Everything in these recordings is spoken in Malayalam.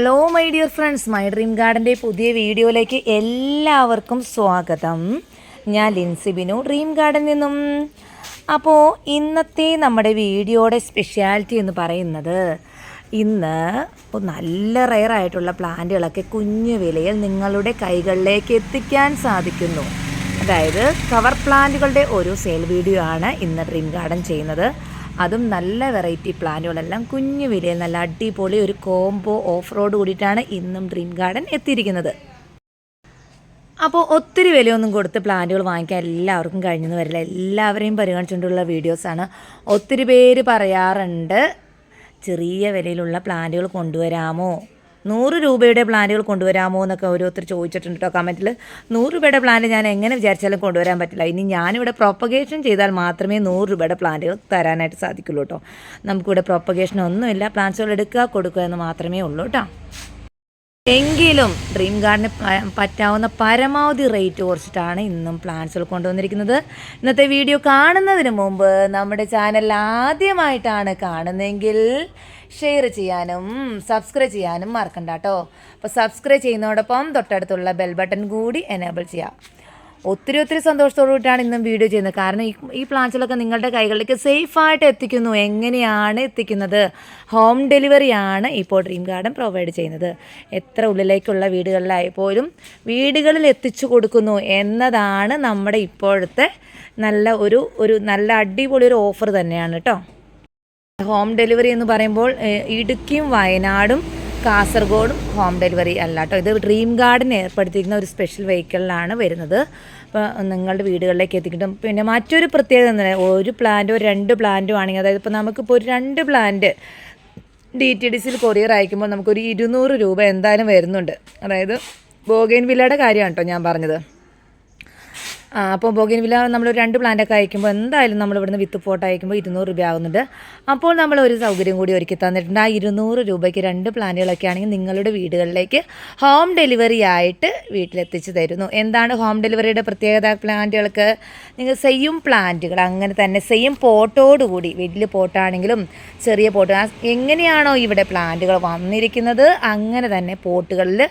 Hello my dear friends my dream ഗാർഡന്റെ പുതിയ വീഡിയോയിലേക്ക് എല്ലാവർക്കും സ്വാഗതം. ഞാൻ ലിൻസി ബിനു ഡ്രീം ഗാർഡൻ നിന്നും. അപ്പോൾ ഇന്നത്തെ നമ്മുടെ വീഡിയോയുടെ സ്പെഷ്യാലിറ്റി എന്ന് പറയുന്നത് ഇന്ന് ഇപ്പോൾ നല്ല റയറായിട്ടുള്ള പ്ലാന്റുകളൊക്കെ കുഞ്ഞു വിലയിൽ നിങ്ങളുടെ കൈകളിലേക്ക് എത്തിക്കാൻ സാധിക്കുന്നു. അതായത് കവർ പ്ലാന്റുകളുടെ ഒരു സെയിൽ വീഡിയോ ആണ് ഇന്ന് ഡ്രീം ഗാർഡൻ ചെയ്യുന്നത്. അതും നല്ല വെറൈറ്റി പ്ലാന്റുകളെല്ലാം കുഞ്ഞു വിലയിൽ നല്ല അടിപൊളി ഒരു കോംബോ ഓഫ് റോഡ് കൂടിയിട്ടാണ് ഇന്നും ഡ്രീം ഗാർഡൻ എത്തിയിരിക്കുന്നത്. അപ്പോൾ ഒത്തിരി വിലയൊന്നും കൊടുത്ത് പ്ലാന്റുകൾ വാങ്ങിക്കാൻ എല്ലാവർക്കും കഴിഞ്ഞെന്ന് വരില്ല. എല്ലാവരെയും പരിഗണിച്ചുകൊണ്ടുള്ള വീഡിയോസാണ് ഒത്തിരി പേര് പറയാറുണ്ട് ചെറിയ വിലയിലുള്ള പ്ലാന്റുകൾ കൊണ്ടുവരാമോ? നൂറ് രൂപയുടെ പ്ലാന്റുകൾ കൊണ്ടുവരാമോ എന്നൊക്കെ ഓരോരുത്തർ ചോദിച്ചിട്ടുണ്ട് കേട്ടോ കമന്റിൽ നൂറ് രൂപയുടെ പ്ലാൻ ഞാൻ എങ്ങനെ വിചാരിച്ചാലും കൊണ്ടുവരാൻ പറ്റില്ല. ഇനി ഞാനിവിടെ പ്രൊപ്പഗേഷൻ ചെയ്താൽ മാത്രമേ നൂറ് രൂപയുടെ പ്ലാന്റുകൾ തരാനായിട്ട് സാധിക്കുള്ളൂ കേട്ടോ. നമുക്കിവിടെ പ്രൊപ്പഗേഷൻ ഒന്നുമില്ല. പ്ലാന്റ്സുകൾ എടുക്കുക കൊടുക്കുക എന്ന് മാത്രമേ ഉള്ളൂ കേട്ടോ. എങ്കിലും ഡ്രീം ഗാർഡന് പറ്റാവുന്ന പരമാവധി റേറ്റ് കുറച്ചിട്ടാണ് ഇന്നും പ്ലാന്റ്സുകൾ കൊണ്ടുവന്നിരിക്കുന്നത്. ഇന്നത്തെ വീഡിയോ കാണുന്നതിന് മുമ്പ് നമ്മുടെ ചാനൽ ആദ്യമായിട്ടാണ് കാണുന്നതെങ്കിൽ ഷെയർ ചെയ്യാനും സബ്സ്ക്രൈബ് ചെയ്യാനും മറക്കണ്ട കേട്ടോ അപ്പോൾ സബ്സ്ക്രൈബ് ചെയ്യുന്നതോടൊപ്പം തൊട്ടടുത്തുള്ള ബെൽ ബട്ടൺ കൂടി എനേബിൾ ചെയ്യാം. ഒത്തിരി ഒത്തിരി സന്തോഷത്തോടു കൂടിയിട്ടാണ് ഇന്നും വീഡിയോ ചെയ്യുന്നത്. കാരണം ഈ ഈ പ്ലാന്റ്സിലൊക്കെ നിങ്ങളുടെ കൈകളിലേക്ക് സേഫായിട്ട് എത്തിക്കുന്നു. എങ്ങനെയാണ് എത്തിക്കുന്നത്? ഹോം ഡെലിവറിയാണ് ഇപ്പോൾ ഡ്രീം ഗാർഡൻ പ്രൊവൈഡ് ചെയ്യുന്നത്. എത്ര ഉള്ളിലേക്കുള്ള വീടുകളിലായി പോലും വീടുകളിൽ എത്തിച്ചു കൊടുക്കുന്നു എന്നതാണ് നമ്മുടെ ഇപ്പോഴത്തെ നല്ല ഒരു ഒരു നല്ല അടിപൊളി ഒരു ഓഫർ തന്നെയാണ് കേട്ടോ ഹോം ഡെലിവറി എന്ന് പറയുമ്പോൾ ഇടുക്കിയും വയനാടും കാസർഗോഡും ഹോം ഡെലിവറി അല്ല കേട്ടോ. ഇത് ഡ്രീം ഗാർഡൻ ഏർപ്പെടുത്തിയിരിക്കുന്ന ഒരു സ്പെഷ്യൽ വെഹിക്കിളിലാണ് വരുന്നത്. അപ്പോൾ നിങ്ങളുടെ വീടുകളിലേക്ക് എത്തിക്കിട്ടും. പിന്നെ മറ്റൊരു പ്രത്യേകത എന്താ ഒരു പ്ലാന്റോ രണ്ട് പ്ലാന്റോ ആണെങ്കിൽ അതായത് ഇപ്പോൾ നമുക്കിപ്പോൾ ഒരു രണ്ട് പ്ലാന്റ് ഡി ടി ഡി സിയിൽ കൊറിയർ അയക്കുമ്പോൾ നമുക്കൊരു ഇരുന്നൂറ് രൂപ എന്തായാലും വരുന്നുണ്ട്. അതായത് ബോഗൈൻ വില്ലയുടെ കാര്യമാണ് കേട്ടോ ഞാൻ പറഞ്ഞത്. അപ്പോൾ വില നമ്മൾ രണ്ട് പ്ലാന്റൊക്കെ അയക്കുമ്പോൾ എന്തായാലും നമ്മൾ ഇവിടുന്ന് വിത്ത് പോട്ട് അയക്കുമ്പോൾ ഇരുന്നൂറ് രൂപ ആകുന്നുണ്ട് അപ്പോൾ നമ്മൾ ഒരു സൗകര്യം കൂടി ഒരുക്കി തന്നിട്ടുണ്ട്. ആ ഇരുന്നൂറ് രൂപയ്ക്ക് രണ്ട് പ്ലാന്റുകളൊക്കെ ആണെങ്കിൽ നിങ്ങളുടെ വീടുകളിലേക്ക് ഹോം ഡെലിവറി ആയിട്ട് വീട്ടിലെത്തിച്ച് തരുന്നു. എന്താണ് ഹോം ഡെലിവറിയുടെ പ്രത്യേകത പ്ലാന്റുകൾക്ക് നിങ്ങൾ സെയിം പ്ലാന്റുകൾ അങ്ങനെ തന്നെ സെയിം പോട്ടോടുകൂടി വലിയ പോട്ടാണെങ്കിലും ചെറിയ പോട്ട് എങ്ങനെയാണോ ഇവിടെ പ്ലാന്റുകൾ വന്നിരിക്കുന്നത് അങ്ങനെ തന്നെ പോട്ടുകളിൽ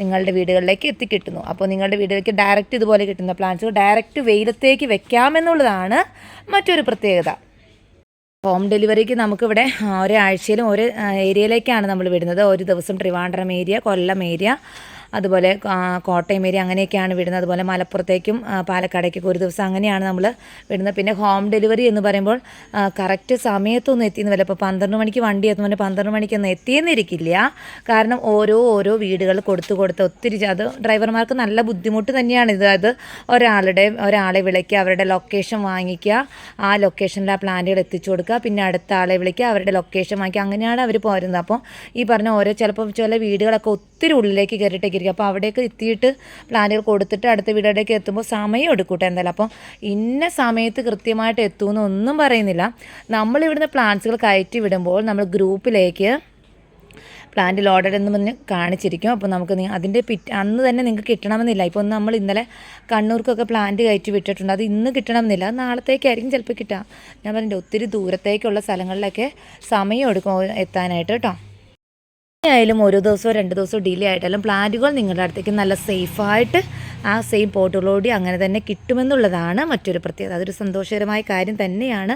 നിങ്ങളുടെ വീടുകളിലേക്ക് എത്തിക്കിട്ടുന്നു. അപ്പോൾ നിങ്ങളുടെ വീടുകളിലേക്ക് ഡയറക്റ്റ് ഇതുപോലെ കിട്ടുന്ന പ്ലാന്റ്സുകൾ ഡയറക്റ്റ് വെയിലത്തേക്ക് വെക്കാമെന്നുള്ളതാണ് മറ്റൊരു പ്രത്യേകത. ഹോം ഡെലിവറിക്ക് നമുക്കിവിടെ ഒരാഴ്ചയിലും ഒരു ഏരിയയിലേക്കാണ് നമ്മൾ വിടുന്നത്. ഒരു ദിവസം ട്രിവാൻഡ്രം ഏരിയ കൊല്ലം ഏരിയ അതുപോലെ കോട്ടയം ഏരിയ അങ്ങനെയൊക്കെയാണ് വിടുന്നത്. അതുപോലെ മലപ്പുറത്തേക്കും പാലക്കാടേക്കൊക്കെ ഒരു ദിവസം അങ്ങനെയാണ് നമ്മൾ വിടുന്നത്. പിന്നെ ഹോം ഡെലിവറി എന്ന് പറയുമ്പോൾ കറക്റ്റ് സമയത്തൊന്നും എത്തിയെന്ന് വരില്ല ഇപ്പോൾ പന്ത്രണ്ട് മണിക്ക് വണ്ടി എത്തുമ്പോൾ പന്ത്രണ്ട് മണിക്കൊന്നും എത്തിയെന്നിരിക്കില്ല. കാരണം ഓരോ ഓരോ വീടുകൾ കൊടുത്തു കൊടുത്ത് ഒത്തിരി അത് ഡ്രൈവർമാർക്ക് നല്ല ബുദ്ധിമുട്ട് തന്നെയാണ്. ഇത് അത് ഒരാളുടെ ഒരാളെ വിളിക്കുക അവരുടെ ലൊക്കേഷൻ വാങ്ങിക്കുക ആ ലൊക്കേഷനിൽ ആ പ്ലാന്റുകൾ എത്തിച്ചു കൊടുക്കുക പിന്നെ അടുത്ത ആളെ വിളിക്കുക അവരുടെ ലൊക്കേഷൻ വാങ്ങിക്കുക. അങ്ങനെയാണ് അവർ പോരുന്നത്. അപ്പോൾ ഈ പറഞ്ഞ ഓരോ ചിലപ്പോൾ ചില വീടുകളൊക്കെ ഒത്തിരി ഉള്ളിലേക്ക് കയറിയിട്ടൊക്കെ ഇരിക്കും അപ്പോൾ അവിടേക്ക് എത്തിയിട്ട് പ്ലാന്റുകൾ കൊടുത്തിട്ട് അടുത്ത വീടുകളിലേക്ക് എത്തുമ്പോൾ സമയം എടുക്കൂട്ടെ എന്തായാലും. അപ്പോൾ ഇന്ന സമയത്ത് കൃത്യമായിട്ട് എത്തുമെന്ന് ഒന്നും പറയുന്നില്ല. നമ്മൾ ഇവിടുന്ന് പ്ലാന്റ്സുകൾ കയറ്റി വിടുമ്പോൾ നമ്മൾ ഗ്രൂപ്പിലേക്ക് പ്ലാന്റ് ലോഡഡ് എന്ന് പറഞ്ഞ് കാണിച്ചിരിക്കും. അപ്പോൾ നമുക്ക് അതിന്റെ പിറ്റ് അന്ന് തന്നെ നിങ്ങൾക്ക് കിട്ടണമെന്നില്ല. ഇപ്പോൾ നമ്മൾ ഇന്നലെ കണ്ണൂർക്കൊക്കെ പ്ലാന്റ് കയറ്റി വിട്ടിട്ടുണ്ട്. അത് ഇന്ന് കിട്ടണമെന്നില്ല. അത് നാളത്തേക്കായിരിക്കും ചിലപ്പോൾ കിട്ടുക ഞാൻ പറഞ്ഞിട്ട് ഒത്തിരി ദൂരത്തേക്കുള്ള സ്ഥലങ്ങളിലൊക്കെ സമയം എടുക്കും എത്താനായിട്ട് കേട്ടോ. ആയാലും ഓരോ ദിവസവും രണ്ട് ദിവസവും ഡിലേ ആയിട്ടാലും പ്ലാന്റുകൾ നിങ്ങളുടെ അടുത്തേക്ക് നല്ല സേഫായിട്ട് ആ സെയിം പോട്ടുകളോടി അങ്ങനെ തന്നെ കിട്ടുമെന്നുള്ളതാണ് മറ്റൊരു പ്രത്യേകത. അതൊരു സന്തോഷകരമായ കാര്യം തന്നെയാണ്.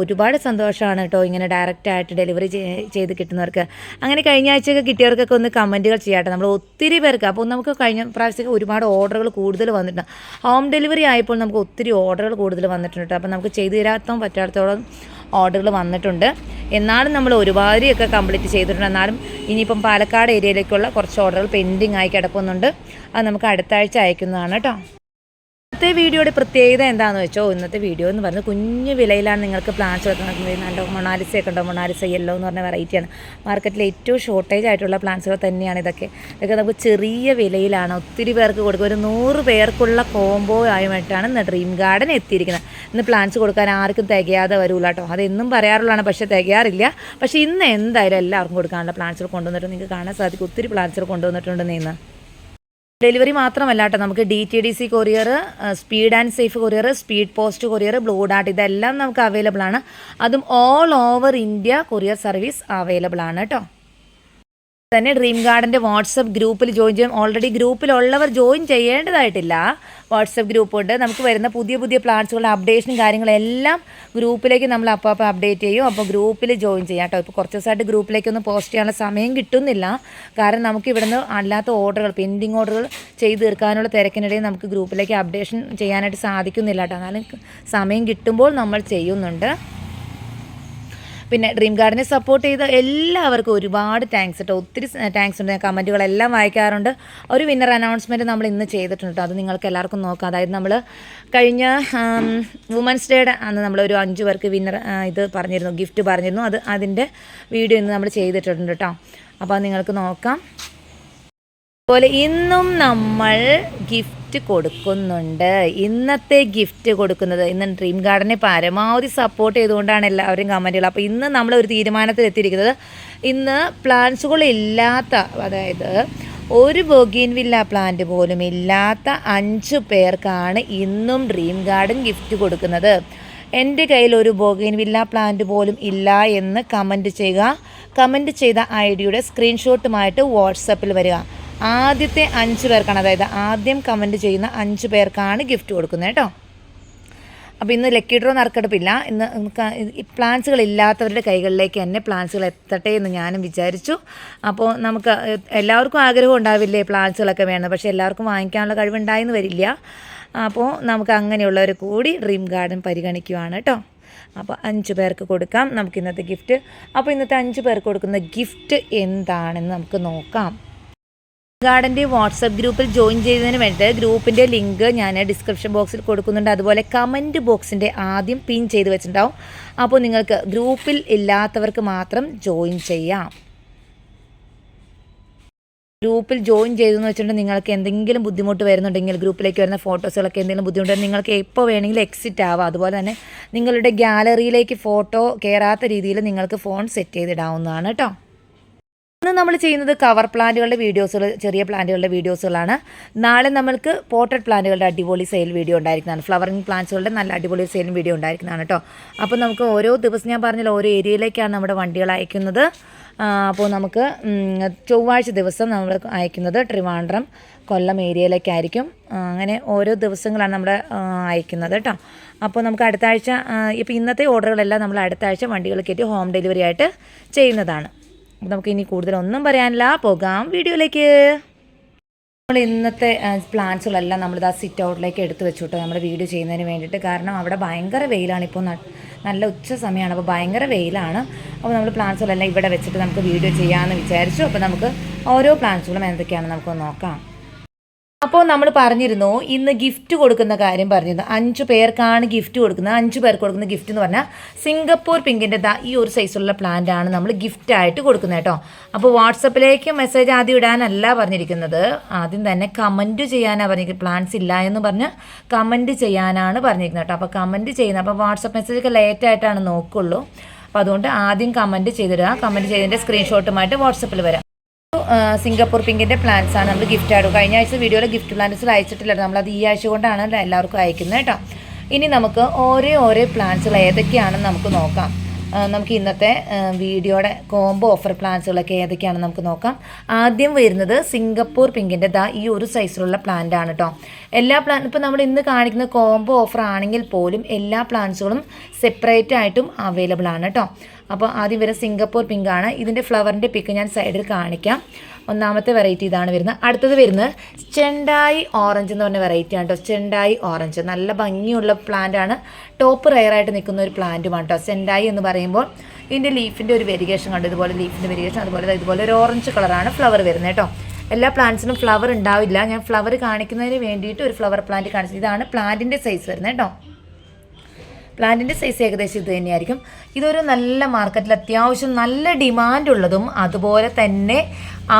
ഒരുപാട് സന്തോഷമാണ് കേട്ടോ ഇങ്ങനെ ഡയറക്റ്റായിട്ട് ഡെലിവറി ചെയ്ത് കിട്ടുന്നവർക്ക്. അങ്ങനെ കഴിഞ്ഞ ആഴ്ചയൊക്കെ കിട്ടിയവർക്കൊക്കെ ഒന്ന് കമന്റുകൾ ചെയ്യാട്ടെ. നമ്മൾ ഒത്തിരി പേർക്ക് അപ്പോൾ നമുക്ക് കഴിഞ്ഞ പ്രാവശ്യമൊക്കെ ഒരുപാട് ഓർഡറുകൾ കൂടുതൽ വന്നിട്ടുണ്ട്. ഹോം ഡെലിവറി ആയപ്പോൾ നമുക്ക് ഒത്തിരി ഓർഡറുകൾ കൂടുതൽ വന്നിട്ടുണ്ട് അപ്പോൾ നമുക്ക് ചെയ്തു തരാത്തോളം പറ്റാത്തോളം ഓർഡറുകൾ വന്നിട്ടുണ്ട്. എന്നാലും നമ്മൾ ഒരുപാടൊക്കെ കംപ്ലീറ്റ് ചെയ്തിട്ടുണ്ട്. എന്നാലും ഇനിയിപ്പം പാലക്കാട് ഏരിയയിലേക്കുള്ള കുറച്ച് ഓർഡറുകൾ പെൻഡിങ് ആയി കിടക്കുന്നുണ്ട്. അത് നമുക്ക് അടുത്ത ആഴ്ച അയക്കുന്നതാണ് കേട്ടോ. ഇന്നത്തെ വീഡിയോയുടെ പ്രത്യേകത എന്താണെന്ന് വെച്ചോ? ഇന്നത്തെ വീഡിയോ എന്ന് പറയുന്നത് കുഞ്ഞു വിലയിലാണ് നിങ്ങൾക്ക് പ്ലാൻസ് വെക്കുന്നത്. നല്ല മൊണാലിസ ഒക്കെ ഉണ്ടോ? മൊണാലിസ യെല്ലോ എന്ന് പറഞ്ഞ വെറൈറ്റിയാണ് മാർക്കറ്റിൽ ഏറ്റവും ഷോർട്ടേജ് ആയിട്ടുള്ള പ്ലാൻസുകൾ തന്നെയാണ് ഇതൊക്കെ. ഇതൊക്കെ നമുക്ക് ചെറിയ വിലയിലാണ്. ഒത്തിരി പേർക്ക് കൊടുക്കുക ഒരു നൂറ് പേർക്കുള്ള കോംബോ ആയിട്ടാണ് ഡ്രീം ഗാർഡൻ എത്തിയിരിക്കുന്നത്. ഇന്ന് പ്ലാൻസ് കൊടുക്കാൻ ആർക്കും തികയാതെ വരൂല കേട്ടോ അതെന്നും പറയാറുള്ളതാണ് പക്ഷേ തികയാറില്ല. പക്ഷേ ഇന്ന് എന്തായാലും എല്ലാവർക്കും കൊടുക്കാനുള്ള പ്ലാൻസുകൾ കൊണ്ടുവന്നിട്ടുണ്ട്. നിങ്ങൾക്ക് കാണാൻ സാധിക്കും. ഒത്തിരി പ്ലാൻസുകൾ കൊണ്ടുവന്നിട്ടുണ്ട് ഇന്ന്. ഡെലിവറി മാത്രമല്ല കേട്ടോ നമുക്ക് D T D C courier speed and safe courier speed post courier Blue Dart ഇതെല്ലാം നമുക്ക് അവൈലബിൾ ആണ്. അതും all over India courier service available ആണ് കേട്ടോ തന്നെ ഡ്രീം ഗാർഡന്റെ വാട്സപ്പ് ഗ്രൂപ്പിൽ ജോയിൻ ചെയ്യും. ഓൾറെഡി ഗ്രൂപ്പിലുള്ളവർ ജോയിൻ ചെയ്യേണ്ടതായിട്ടില്ല. വാട്സപ്പ് ഗ്രൂപ്പ് ഉണ്ട്. നമുക്ക് വരുന്ന പുതിയ പുതിയ പ്ലാൻസുകളുടെ അപ്ഡേഷനും കാര്യങ്ങളെല്ലാം ഗ്രൂപ്പിലേക്ക് നമ്മൾ അപ്പോൾ അപ്പോൾ അപ്ഡേറ്റ് ചെയ്യും. അപ്പോൾ ഗ്രൂപ്പിൽ ജോയിൻ ചെയ്യാം കേട്ടോ. ഇപ്പോൾ കുറച്ച് ദിവസമായിട്ട് ഗ്രൂപ്പിലേക്കൊന്നും പോസ്റ്റ് ചെയ്യാനുള്ള സമയം കിട്ടുന്നില്ല. കാരണം നമുക്ക് ഇവിടുന്ന് അല്ലാത്ത ഓർഡറുകൾ പെൻഡിങ് ഓർഡറുകൾ ചെയ്ത് തീർക്കാനുള്ള തിരക്കിനിടയിൽ നമുക്ക് ഗ്രൂപ്പിലേക്ക് അപ്ഡേഷൻ ചെയ്യാനായിട്ട് സാധിക്കുന്നില്ല കേട്ടോ. സമയം കിട്ടുമ്പോൾ നമ്മൾ ചെയ്യുന്നുണ്ട്. പിന്നെ ഡ്രീം ഗാർഡനെ സപ്പോർട്ട് ചെയ്ത എല്ലാവർക്കും ഒരുപാട് താങ്ക്സ് കേട്ടോ ഒത്തിരി താങ്ക്സ് ഉണ്ട്. ഞാൻ കമന്റുകളെല്ലാം വായിക്കാറുണ്ട്. ഒരു വിന്നർ അനൗൺസ്മെന്റ് നമ്മൾ ഇന്ന് ചെയ്തിട്ടുണ്ട് കേട്ടോ അത് നിങ്ങൾക്ക് എല്ലാവർക്കും നോക്കാം. അതായത് നമ്മൾ കഴിഞ്ഞ വുമൻസ് ഡേയുടെ അന്ന് നമ്മൾ ഒരു അഞ്ച് പേർക്ക് വിന്നർ ഇത് പറഞ്ഞിരുന്നു ഗിഫ്റ്റ് പറഞ്ഞിരുന്നു. അത് അതിന്റെ വീഡിയോ ഇന്ന് നമ്മൾ ചെയ്തിട്ടുണ്ട് കേട്ടോ അപ്പോൾ നിങ്ങൾക്ക് നോക്കാം. അതുപോലെ ഇന്നും നമ്മൾ ഗിഫ്റ്റ് കൊടുക്കുന്നുണ്ട്. ഇന്നത്തെ ഗിഫ്റ്റ് കൊടുക്കുന്നത് ഇന്ന് ഡ്രീം ഗാർഡനെ പരമാവധി സപ്പോർട്ട് ചെയ്തുകൊണ്ടാണ് എല്ലാവരും കമന്റുകൾ അപ്പോൾ ഇന്ന് നമ്മൾ ഒരു തീരുമാനത്തിൽ എത്തിയിരിക്കുന്നത് ഇന്ന് പ്ലാന്റ്സുകൾ ഇല്ലാത്ത അതായത് ഒരു ബൊഗീൻ വില്ല പ്ലാന്റ് പോലും ഇല്ലാത്ത അഞ്ച് പേർക്കാണ് ഇന്നും ഡ്രീം ഗാർഡൻ ഗിഫ്റ്റ് കൊടുക്കുന്നത്. എന്റെ കയ്യിൽ ഒരു ബോഗൈൻ വില്ല പ്ലാന്റ് പോലും ഇല്ല എന്ന് കമന്റ് ചെയ്യുക. കമന്റ് ചെയ്ത ഐ ഡിയുടെ സ്ക്രീൻഷോട്ടുമായിട്ട് വാട്സപ്പിൽ വരിക. ആദ്യത്തെ അഞ്ച് പേർക്കാണ് അതായത് ആദ്യം കമന്റ് ചെയ്യുന്ന അഞ്ച് പേർക്കാണ് ഗിഫ്റ്റ് കൊടുക്കുന്നത് കേട്ടോ. അപ്പോൾ ഇന്ന് ലക്കി ഡ്രോ നറുക്കെടുപ്പില്ല. ഇന്ന് പ്ലാൻസുകൾ ഇല്ലാത്തവരുടെ കൈകളിലേക്ക് തന്നെ പ്ലാൻസുകൾ എത്തട്ടെ എന്ന് ഞാനും വിചാരിച്ചു. അപ്പോൾ നമുക്ക് എല്ലാവർക്കും ആഗ്രഹം ഉണ്ടാവില്ലേ പ്ലാൻസുകളൊക്കെ വേണം. പക്ഷേ എല്ലാവർക്കും വാങ്ങിക്കാനുള്ള കഴിവുണ്ടായെന്ന് വരില്ല. അപ്പോൾ നമുക്ക് അങ്ങനെയുള്ളവർ കൂടി ഡ്രീം ഗാർഡൻ പരിഗണിക്കുവാണ് കേട്ടോ. അപ്പോൾ അഞ്ച് പേർക്ക് കൊടുക്കാം. നമുക്ക് ഇന്നത്തെ ഗിഫ്റ്റ് അപ്പോൾ ഇന്നത്തെ അഞ്ച് പേർക്ക് കൊടുക്കുന്ന ഗിഫ്റ്റ് എന്താണെന്ന് നമുക്ക് നോക്കാം. ഗാർഡന്റെ വാട്സപ്പ് ഗ്രൂപ്പിൽ ജോയിൻ ചെയ്തതിന് വേണ്ടി ഗ്രൂപ്പിന്റെ ലിങ്ക് ഞാൻ ഡിസ്ക്രിപ്ഷൻ ബോക്സിൽ കൊടുക്കുന്നുണ്ട്. അതുപോലെ കമന്റ് ബോക്സിന്റെ ആദ്യം പിൻ ചെയ്ത് വെച്ചിട്ടുണ്ടാവും. അപ്പോൾ നിങ്ങൾക്ക് ഗ്രൂപ്പിൽ ഇല്ലാത്തവർക്ക് മാത്രം ജോയിൻ ചെയ്യാം. ഗ്രൂപ്പിൽ ജോയിൻ ചെയ്തെന്ന് വെച്ചിട്ടുണ്ടെങ്കിൽ നിങ്ങൾക്ക് എന്തെങ്കിലും ബുദ്ധിമുട്ട് വരുന്നുണ്ടെങ്കിൽ ഗ്രൂപ്പിലേക്ക് വരുന്ന ഫോട്ടോസുകളൊക്കെ എന്തെങ്കിലും ബുദ്ധിമുട്ട് നിങ്ങൾക്ക് എപ്പോൾ വേണമെങ്കിലും എക്സിറ്റ് ആവാം. അതുപോലെ തന്നെ നിങ്ങളുടെ ഗാലറിയിലേക്ക് ഫോട്ടോ കയറാത്ത രീതിയിൽ നിങ്ങൾക്ക് ഫോൺ സെറ്റ് ചെയ്തിടാവുന്നതാണ് കേട്ടോ. ഇന്ന് നമ്മൾ ചെയ്യുന്നത് കവർ പ്ലാന്റുകളുടെ വീഡിയോസുകൾ ചെറിയ പ്ലാന്റുകളുടെ വീഡിയോസുകളാണ് നാളെ നമ്മൾക്ക് പോട്ടഡ് പ്ലാന്റുകളുടെ അടിപൊളി സെയിൽ വീഡിയോ ഉണ്ടായിരിക്കുന്നതാണ്. ഫ്ലവറിങ് പ്ലാന്റ്സുകളുടെ നല്ല അടിപൊളി സെയിൽ വീഡിയോ ഉണ്ടായിരിക്കുന്നതാണ് കേട്ടോ അപ്പോൾ നമുക്ക് ഓരോ ദിവസം ഞാൻ പറഞ്ഞാൽ ഓരോ ഏരിയയിലേക്കാണ് നമ്മുടെ വണ്ടികൾ അയക്കുന്നത്. അപ്പോൾ നമുക്ക് ചൊവ്വാഴ്ച ദിവസം നമ്മൾ അയക്കുന്നത് ട്രിവാൻഡ്രം കൊല്ലം ഏരിയയിലേക്കായിരിക്കും. അങ്ങനെ ഓരോ ദിവസങ്ങളാണ് നമ്മൾ അയക്കുന്നത് കേട്ടോ അപ്പോൾ നമുക്ക് അടുത്ത ആഴ്ച ഇപ്പോൾ ഇന്നത്തെ ഓർഡറുകളെല്ലാം നമ്മൾ അടുത്ത ആഴ്ച വണ്ടികൾ കയറ്റി ഹോം ഡെലിവറി ആയിട്ട് ചെയ്യുന്നതാണ്. നമുക്ക് ഇനി കൂടുതലൊന്നും പറയാനില്ല. പോകാം വീഡിയോയിലേക്ക്. നമ്മൾ ഇന്നത്തെ പ്ലാന്റ്സുകളെല്ലാം നമ്മളിത് സിറ്റ് ഔട്ടിലേക്ക് എടുത്ത് വെച്ചിട്ട്. നമ്മൾ വീഡിയോ ചെയ്യുന്നതിന് വേണ്ടിയിട്ട്. കാരണം അവിടെ ഭയങ്കര വെയിലാണ്. ഇപ്പോൾ നല്ല ഉച്ച സമയമാണ്. അപ്പോൾ ഭയങ്കര വെയിലാണ്. അപ്പോൾ നമ്മൾ പ്ലാന്റ്സുകളെല്ലാം ഇവിടെ വെച്ചിട്ട് നമുക്ക് വീഡിയോ ചെയ്യാമെന്ന് വിചാരിച്ചു. അപ്പോൾ നമുക്ക് ഓരോ പ്ലാന്റ്സുകളും എന്തൊക്കെയാണെന്ന് നമുക്ക് നോക്കാം. അപ്പോൾ നമ്മൾ പറഞ്ഞിരുന്നു ഇന്ന് ഗിഫ്റ്റ് കൊടുക്കുന്ന കാര്യം പറഞ്ഞിരുന്നു. അഞ്ച് പേർക്കാണ് ഗിഫ്റ്റ് കൊടുക്കുന്നത്. അഞ്ച് പേർക്ക് കൊടുക്കുന്ന ഗിഫ്റ്റ് എന്ന് പറഞ്ഞാൽ സിംഗപ്പൂർ പിങ്കിന്റെ ദാ ഈ ഒരു സൈസുള്ള പ്ലാന്റ് ആണ് നമ്മൾ ഗിഫ്റ്റ് ആയിട്ട് കൊടുക്കുന്നത് കേട്ടോ. അപ്പോൾ വാട്സപ്പിലേക്ക് മെസ്സേജ് ആദ്യം ഇടാനല്ല പറഞ്ഞിരിക്കുന്നത്. ആദ്യം തന്നെ കമന്റ് ചെയ്യാനാണ് പറഞ്ഞിരിക്കുന്നത് പ്ലാന്റ്സ് ഇല്ല എന്ന് പറഞ്ഞ് കമന്റ് ചെയ്യാനാണ് പറഞ്ഞിരിക്കുന്നത് കേട്ടോ. അപ്പോൾ കമന്റ് ചെയ്യുന്നത് അപ്പോൾ വാട്സപ്പ് മെസ്സേജ് ഒക്കെ ലേറ്റ് ആയിട്ടാണ് നോക്കുള്ളൂ. അപ്പോൾ അതുകൊണ്ട് ആദ്യം കമന്റ് ചെയ്തിടുക. കമന്റ് ചെയ്തതിന്റെ സ്ക്രീൻഷോട്ടുമായിട്ട് വാട്സപ്പിൽ വരാം. സിംഗപ്പൂർ പിങ്കിന്റെ പ്ലാന്റ്സ് ആണ് നമ്മൾ ഗിഫ്റ്റ് ആയിട്ട് കഴിഞ്ഞ ആഴ്ച വീഡിയോയിൽ ഗിഫ്റ്റ് പ്ലാന്റ്സ് അയച്ചിട്ടില്ല നമ്മളത് ഈ ആഴ്ച കൊണ്ടാണ് എല്ലാവർക്കും അയക്കുന്നത് കേട്ടോ. ഇനി നമുക്ക് ഓരോ ഓരോ പ്ലാന്റ്സുകൾ ഏതൊക്കെയാണെന്ന് നമുക്ക് നോക്കാം. നമുക്ക് ഇന്നത്തെ വീഡിയോയുടെ കോംബോ ഓഫർ പ്ലാന്റ്സുകളൊക്കെ ഏതൊക്കെയാണെന്ന് നമുക്ക് നോക്കാം. ആദ്യം വരുന്നത് സിംഗപ്പൂർ പിങ്കിന്റെ ദാ ഈ ഒരു സൈസിലുള്ള പ്ലാന്റ് ആണ് കേട്ടോ എല്ലാ പ്ലാൻ ഇപ്പോൾ നമ്മൾ ഇന്ന് കാണിക്കുന്ന കോംബോ ഓഫർ ആണെങ്കിൽ പോലും എല്ലാ പ്ലാന്റ്സുകളും സെപ്പറേറ്റ് ആയിട്ടും അവൈലബിൾ ആണ് കേട്ടോ അപ്പോൾ ആദ്യം വരുന്ന സിംഗപ്പൂർ പിങ്ക് ആണ്. ഇതിന്റെ ഫ്ലവറിന്റെ പിക്ക് ഞാൻ സൈഡിൽ കാണിക്കാം. ഒന്നാമത്തെ വെറൈറ്റി ഇതാണ് വരുന്നത്. അടുത്തത് വരുന്നത് ചെണ്ടായി ഓറഞ്ച് എന്ന് പറഞ്ഞ വെറൈറ്റി ആണ് കേട്ടോ ചെണ്ടായി ഓറഞ്ച് നല്ല ഭംഗിയുള്ള പ്ലാന്റ് ആണ്. ടോപ്പ് റയറായിട്ട് നിൽക്കുന്ന ഒരു പ്ലാന്റുമാണ് കേട്ടോ ചെണ്ടായി എന്ന് പറയുമ്പോൾ ഇതിന്റെ ലീഫിന്റെ ഒരു വെരിഗേഷൻ കണ്ടു? ഇതുപോലെ ലീഫിന്റെ വെരിഗേഷൻ അതുപോലെ ഇതുപോലെ ഒരു ഓറഞ്ച് കളറാണ് ഫ്ലവർ വരുന്നത് കേട്ടോ എല്ലാ പ്ലാന്റ്സിനും ഫ്ലവർ ഉണ്ടാവില്ല. ഞാൻ ഫ്ലവർ കാണിക്കുന്നതിന് വേണ്ടിയിട്ട് ഒരു ഫ്ലവർ പ്ലാന്റ് കാണിച്ചത്. ഇതാണ് പ്ലാന്റിന്റെ സൈസ് വരുന്നത് കേട്ടോ പ്ലാന്റിന്റെ സൈസ് ഏകദേശം ഇത് തന്നെയായിരിക്കും. ഇതൊരു നല്ല മാർക്കറ്റിൽ അത്യാവശ്യം നല്ല ഡിമാൻഡ് ഉള്ളതും അതുപോലെ തന്നെ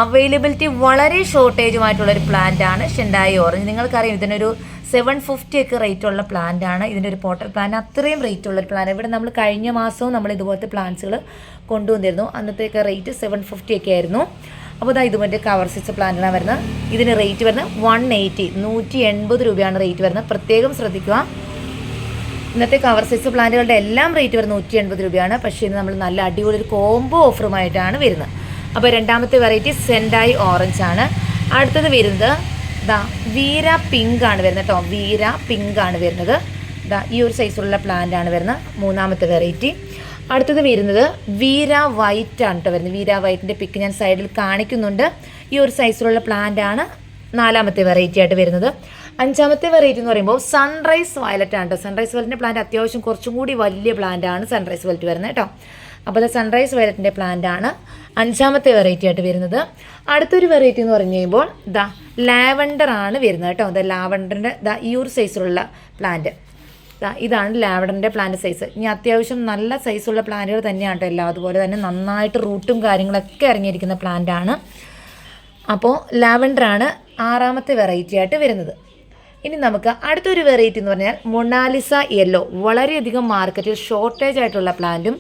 അവൈലബിലിറ്റി വളരെ ഷോർട്ടേജുമായിട്ടുള്ളൊരു പ്ലാന്റാണ് ഷെൻഡായി ഓറഞ്ച് നിങ്ങൾക്കറിയാം ഇതിനൊരു സെവൻ ഫിഫ്റ്റി ഒക്കെ റേറ്റ് ഉള്ള പ്ലാന്റ് ആണ്. ഇതിന്റെ ഒരു പോട്ടൽ പ്ലാന്റ് അത്രയും റേറ്റ് ഉള്ള ഒരു പ്ലാന്റ് ഇവിടെ നമ്മൾ കഴിഞ്ഞ മാസവും നമ്മൾ ഇതുപോലത്തെ പ്ലാന്റ്സുകൾ കൊണ്ടുവന്നിരുന്നു. അന്നത്തേക്ക് റേറ്റ് സെവൻ ഫിഫ്റ്റി ഒക്കെ ആയിരുന്നു. അപ്പോൾ ഇതാ ഇതുപോലെ കവർ സിച്ച പ്ലാന്റാണ് വരുന്നത്. ഇതിന് റേറ്റ് വരുന്നത് വൺ എയ്റ്റി നൂറ്റി എൺപത് രൂപയാണ് റേറ്റ് വരുന്നത്. പ്രത്യേകം ശ്രദ്ധിക്കുക. ഇന്നത്തെ കവർ സൈസ് പ്ലാന്റുകളുടെ എല്ലാം റേറ്റ് വരുന്നത് നൂറ്റി എൺപത് രൂപയാണ്. പക്ഷേ ഇന്ന് നമ്മൾ നല്ല അടിപൊളി ഒരു കോംബോ ഓഫറുമായിട്ടാണ് വരുന്നത്. അപ്പോൾ രണ്ടാമത്തെ വെറൈറ്റി സെൻഡായി ഓറഞ്ച് ആണ്. അടുത്തത് വരുന്നത് ദാ വീര പിങ്ക് ആണ് വരുന്നത് കേട്ടോ. വീര പിങ്ക് ആണ് വരുന്നത്. ദാ ഈ ഒരു സൈസുള്ള പ്ലാന്റ് ആണ് വരുന്നത്. മൂന്നാമത്തെ വെറൈറ്റി അടുത്തത് വരുന്നത് വീര വൈറ്റ് ആണ് കേട്ടോ വരുന്നത്. വീര വൈറ്റിന്റെ പിക്ക് ഞാൻ സൈഡിൽ കാണിക്കുന്നുണ്ട്. ഈ ഒരു സൈസിലുള്ള പ്ലാന്റ് ആണ് നാലാമത്തെ വെറൈറ്റി ആയിട്ട് വരുന്നത്. അഞ്ചാമത്തെ വെറൈറ്റി എന്ന് പറയുമ്പോൾ സൺറൈസ് വയലറ്റ് ആണ് കേട്ടോ സൺറൈസ് വയലറ്റിന്റെ പ്ലാന്റ് അത്യാവശ്യം കുറച്ചും കൂടി വലിയ പ്ലാന്റ് ആണ് സൺറൈസ് വയലറ്റ് വരുന്നത് കേട്ടോ അപ്പോൾ അത് സൺറൈസ് വയലറ്റിന്റെ പ്ലാന്റ് ആണ് അഞ്ചാമത്തെ വെറൈറ്റി ആയിട്ട് വരുന്നത്. അടുത്തൊരു വെറൈറ്റി എന്ന് പറഞ്ഞു കഴിയുമ്പോൾ ദാ ലാവണ്ടർ ആണ് വരുന്നത് കേട്ടോ ദ ലാവൻഡറിന്റെ ദാ ഈ ഒരു സൈസിലുള്ള പ്ലാന്റ് ഇതാണ് ലാവഡറിന്റെ പ്ലാന്റ് സൈസ് ഇനി അത്യാവശ്യം നല്ല സൈസുള്ള പ്ലാന്റുകൾ തന്നെയാണ് കേട്ടോ എല്ലാം. അതുപോലെ തന്നെ നന്നായിട്ട് റൂട്ടും കാര്യങ്ങളൊക്കെ ഇറങ്ങിയിരിക്കുന്ന പ്ലാന്റ് ആണ്. അപ്പോൾ ആണ് ആറാമത്തെ വെറൈറ്റി ആയിട്ട് വരുന്നത്. ഇനി നമുക്ക് അടുത്തൊരു വെറൈറ്റി എന്ന് പറഞ്ഞാൽ മൊണാലിസ യെല്ലോ വളരെയധികം മാർക്കറ്റിൽ ഷോർട്ടേജ് ആയിട്ടുള്ള പ്ലാന്റും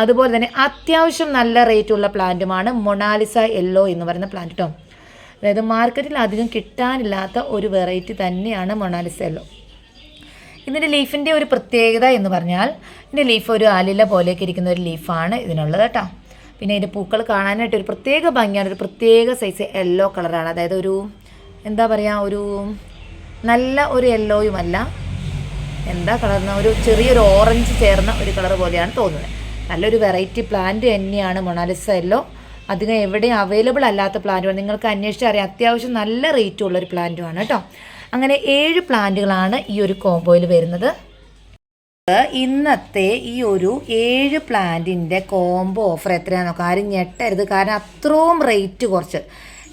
അതുപോലെ തന്നെ അത്യാവശ്യം നല്ല റേറ്റുള്ള പ്ലാന്റുമാണ് മൊണാലിസ യെല്ലോ എന്ന് പറയുന്ന പ്ലാന്റ് കേട്ടോ അതായത് മാർക്കറ്റിൽ അധികം കിട്ടാനില്ലാത്ത ഒരു വെറൈറ്റി തന്നെയാണ് മൊണാലിസ യെല്ലോ ഇതിന്റെ ലീഫിന്റെ ഒരു പ്രത്യേകത എന്ന് പറഞ്ഞാൽ ഇതിന്റെ ലീഫ് ഒരു അലില പോലെയൊക്കെ ഇരിക്കുന്ന ഒരു ലീഫാണ് ഇതിനുള്ളത് കേട്ടോ പിന്നെ ഇതിന്റെ പൂക്കൾ കാണാനായിട്ട് ഒരു പ്രത്യേക ഭംഗിയാണ് ഒരു പ്രത്യേക സൈസ് യെല്ലോ കളറാണ് അതായത് ഒരു എന്താ പറയുക ഒരു നല്ല ഒരു യെല്ലോയുമല്ല എന്താ കളർന്ന ഒരു ചെറിയൊരു ഓറഞ്ച് ചേർന്ന ഒരു കളർ പോലെയാണ് തോന്നുന്നത്. നല്ലൊരു വെറൈറ്റി പ്ലാന്റ് തന്നെയാണ് മൊണാലിസ യെല്ലോ അധികം എവിടെയും അവൈലബിൾ അല്ലാത്ത പ്ലാന്റുമാണ് നിങ്ങൾക്ക് അന്വേഷിച്ച് അറിയാം. അത്യാവശ്യം നല്ല റേറ്റ് ഉള്ളൊരു പ്ലാന്റുമാണ് കേട്ടോ. അങ്ങനെ ഏഴ് പ്ലാന്റുകളാണ് ഈ ഒരു കോംബോയിൽ വരുന്നത്. ഇന്നത്തെ ഈ ഒരു ഏഴ് പ്ലാന്റിന്റെ കോംബോ ഓഫർ എത്രയാണോ നോക്കാം. ആരും ഞെട്ടരുത്. കാരണം അത്രയും റേറ്റ് കുറച്ച്.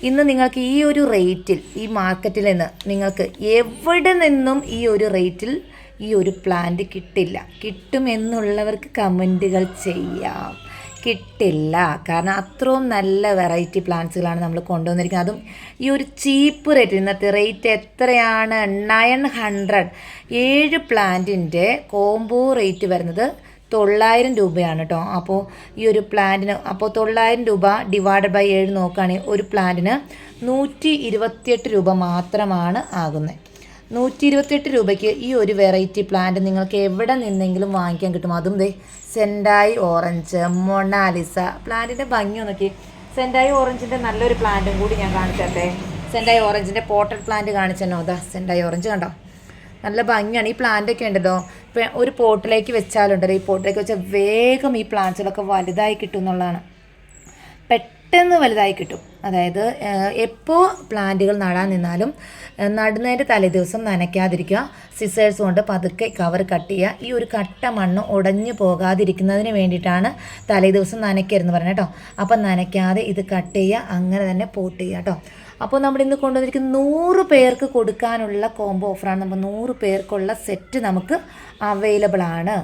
ഇന്ന് നിങ്ങൾക്ക് ഈ ഒരു റേറ്റിൽ ഈ മാർക്കറ്റിൽ നിന്ന് നിങ്ങൾക്ക് എവിടെ നിന്നും ഈ ഒരു റേറ്റിൽ ഈ ഒരു പ്ലാന്റ് കിട്ടില്ല? കിട്ടുമെന്നുള്ളവർക്ക് കമന്റുകൾ ചെയ്യാം. കിട്ടില്ല. കാരണം അത്രയും നല്ല വെറൈറ്റി പ്ലാന്റ്സുകളാണ് നമ്മൾ കൊണ്ടുവന്നിരിക്കുന്നത്. അതും ഈ ഒരു ചീപ്പ് റേറ്റ് ഇന്നത്തെ റേറ്റ് എത്രയാണ്? നയൻ ഹൺഡ്രഡ് ഏഴ് പ്ലാന്റിന്റെ കോംബോ റേറ്റ് വരുന്നത് തൊള്ളായിരം രൂപയാണ് കേട്ടോ അപ്പോൾ ഈ ഒരു പ്ലാന്റിന് അപ്പോൾ തൊള്ളായിരം രൂപ ഡിവൈഡ് ബൈ ഏഴ് നോക്കുകയാണെങ്കിൽ ഒരു പ്ലാന്റിന് നൂറ്റി ഇരുപത്തിയെട്ട് രൂപ മാത്രമാണ് ആകുന്നത് നൂറ്റി ഇരുപത്തിയെട്ട് രൂപയ്ക്ക് ഈ ഒരു വെറൈറ്റി പ്ലാന്റ് നിങ്ങൾക്ക് എവിടെ നിന്നെങ്കിലും വാങ്ങിക്കാൻ കിട്ടും. അതും ദേ സെൻഡായി ഓറഞ്ച് മൊണാലിസ പ്ലാന്റിന്റെ ഭംഗി നോക്കി. സെൻഡായി ഓറഞ്ചിന്റെ നല്ലൊരു പ്ലാന്റും കൂടി ഞാൻ കാണിച്ചേ സെൻഡായി ഓറഞ്ചിന്റെ പോട്ടഡ് പ്ലാന്റ് കാണിച്ചെന്നോ? അതാ സെൻഡായി ഓറഞ്ച് കണ്ടോ? നല്ല ഭംഗിയാണ്. ഈ പ്ലാന്റ് ഒക്കെ ഉണ്ടല്ലോ. ഇപ്പം ഒരു പോട്ടിലേക്ക് വെച്ചാലുണ്ടല്ലോ ഈ പോട്ടിലേക്ക് വെച്ചാൽ വേഗം ഈ പ്ലാന്റ്സുകളൊക്കെ വലുതായി കിട്ടും എന്നുള്ളതാണ്. പെട്ടെന്ന് വലുതായി കിട്ടും. അതായത് എപ്പോൾ പ്ലാന്റുകൾ നടാൻ നിന്നാലും നടുന്നതിന്റെ തലേദിവസം നനയ്ക്കാതിരിക്കുക. സിസേഴ്സ് കൊണ്ട് പതുക്കെ കവർ കട്ട് ചെയ്യുക. ഈ ഒരു കട്ട മണ്ണ് ഉടഞ്ഞു പോകാതിരിക്കുന്നതിന് വേണ്ടിയിട്ടാണ് തലേദിവസം നനയ്ക്കരുതെന്ന് പറഞ്ഞത് കേട്ടോ. അപ്പം നനയ്ക്കാതെ ഇത് കട്ട് ചെയ്യുക. അങ്ങനെ തന്നെ പോട്ട് ചെയ്യുക കേട്ടോ. അപ്പോൾ നമ്മൾ ഇന്ന് കൊണ്ടുവന്നിരിക്കുന്ന നൂറ് പേർക്ക് കൊടുക്കാനുള്ള കോംബോ ഓഫറാണ് നമ്മൾ നൂറ് പേർക്കുള്ള സെറ്റ് നമുക്ക് അവൈലബിൾ ആണ്.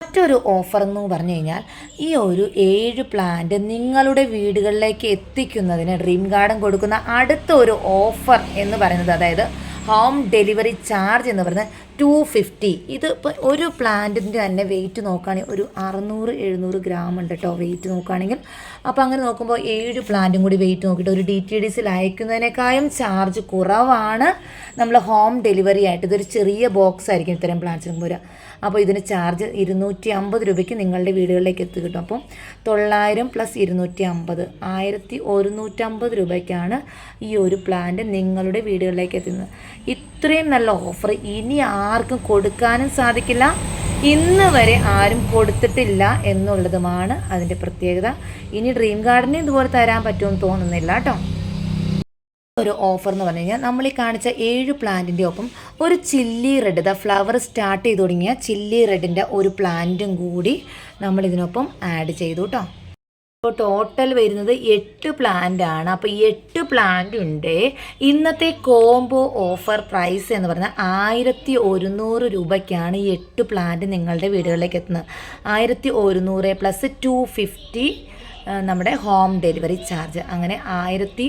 മറ്റൊരു ഓഫർ എന്ന് പറഞ്ഞു കഴിഞ്ഞാൽ ഈ ഒരു ഏഴ് പ്ലാന്റ് നിങ്ങളുടെ വീടുകളിലേക്ക് എത്തിക്കുന്നതിന് ഡ്രീം ഗാർഡൻ കൊടുക്കുന്ന അടുത്ത ഒരു ഓഫർ എന്ന് പറയുന്നത് അതായത് ഹോം ഡെലിവറി ചാർജ് എന്ന് പറയുന്നത് ടു ഫിഫ്റ്റി ഇത് ഇപ്പോൾ ഒരു പ്ലാന്റിന്റെ തന്നെ വെയിറ്റ് നോക്കുകയാണെങ്കിൽ ഒരു അറുന്നൂറ് എഴുന്നൂറ് ഗ്രാം ഉണ്ട് കേട്ടോ വെയിറ്റ് നോക്കുകയാണെങ്കിൽ. അപ്പോൾ അങ്ങനെ നോക്കുമ്പോൾ ഏഴ് പ്ലാന്റും കൂടി വെയിറ്റ് നോക്കിയിട്ട് ഒരു ഡി ടി ഡി സിൽ അയക്കുന്നതിനേക്കാളും ചാർജ് കുറവാണ് നമ്മൾ ഹോം ഡെലിവറി ആയിട്ട്. ഇതൊരു ചെറിയ ബോക്സ് ആയിരിക്കും ഇത്തരം പ്ലാന്റ്സിനും വരിക. അപ്പോൾ ഇതിന് ചാർജ് ഇരുന്നൂറ്റി അമ്പത് രൂപയ്ക്ക് നിങ്ങളുടെ വീടുകളിലേക്ക് എത്തി കിട്ടും. അപ്പം തൊള്ളായിരം പ്ലസ് ഇരുന്നൂറ്റി അമ്പത് ആയിരത്തി ഒരുന്നൂറ്റമ്പത് രൂപയ്ക്കാണ് ഈ ഒരു പ്ലാന്റ് നിങ്ങളുടെ വീടുകളിലേക്ക് എത്തുന്നത്. ഇത്രയും നല്ല ഓഫർ ഇനി ആർക്കും കൊടുക്കാനും സാധിക്കില്ല. ഇന്ന് വരെ ആരും കൊടുത്തിട്ടില്ല എന്നുള്ളതുമാണ് അതിന്റെ പ്രത്യേകത. ഇനി ഡ്രീം ഗാർഡന് ഇതുപോലെ തരാൻ പറ്റുമെന്ന് തോന്നുന്നില്ല കേട്ടോ. ഒരു ഓഫർ എന്ന് പറഞ്ഞു കഴിഞ്ഞാൽ നമ്മൾ ഈ കാണിച്ച ഏഴ് പ്ലാന്റിന്റെ ഒപ്പം ഒരു chilli red the flower start ചെയ്ത് തുടങ്ങിയ ചില്ലി റെഡിന്റെ ഒരു പ്ലാന്റും കൂടി നമ്മൾ ഇതിനൊപ്പം ആഡ് ചെയ്തു കേട്ടോ അപ്പോൾ ടോട്ടൽ വരുന്നത് എട്ട് പ്ലാന്റ് ആണ്. അപ്പോൾ എട്ട് പ്ലാന്റ് ഉണ്ട്. ഇന്നത്തെ കോംബോ ഓഫർ പ്രൈസ് എന്ന് പറഞ്ഞാൽ ആയിരത്തി ഒരുന്നൂറ് രൂപയ്ക്കാണ് ഈ എട്ട് പ്ലാന്റ് നിങ്ങളുടെ വീടുകളിലേക്ക് എത്തുന്നത്. ആയിരത്തി ഒരുന്നൂറ് പ്ലസ് ടു ഫിഫ്റ്റി നമ്മുടെ ഹോം ഡെലിവറി ചാർജ്. അങ്ങനെ ആയിരത്തി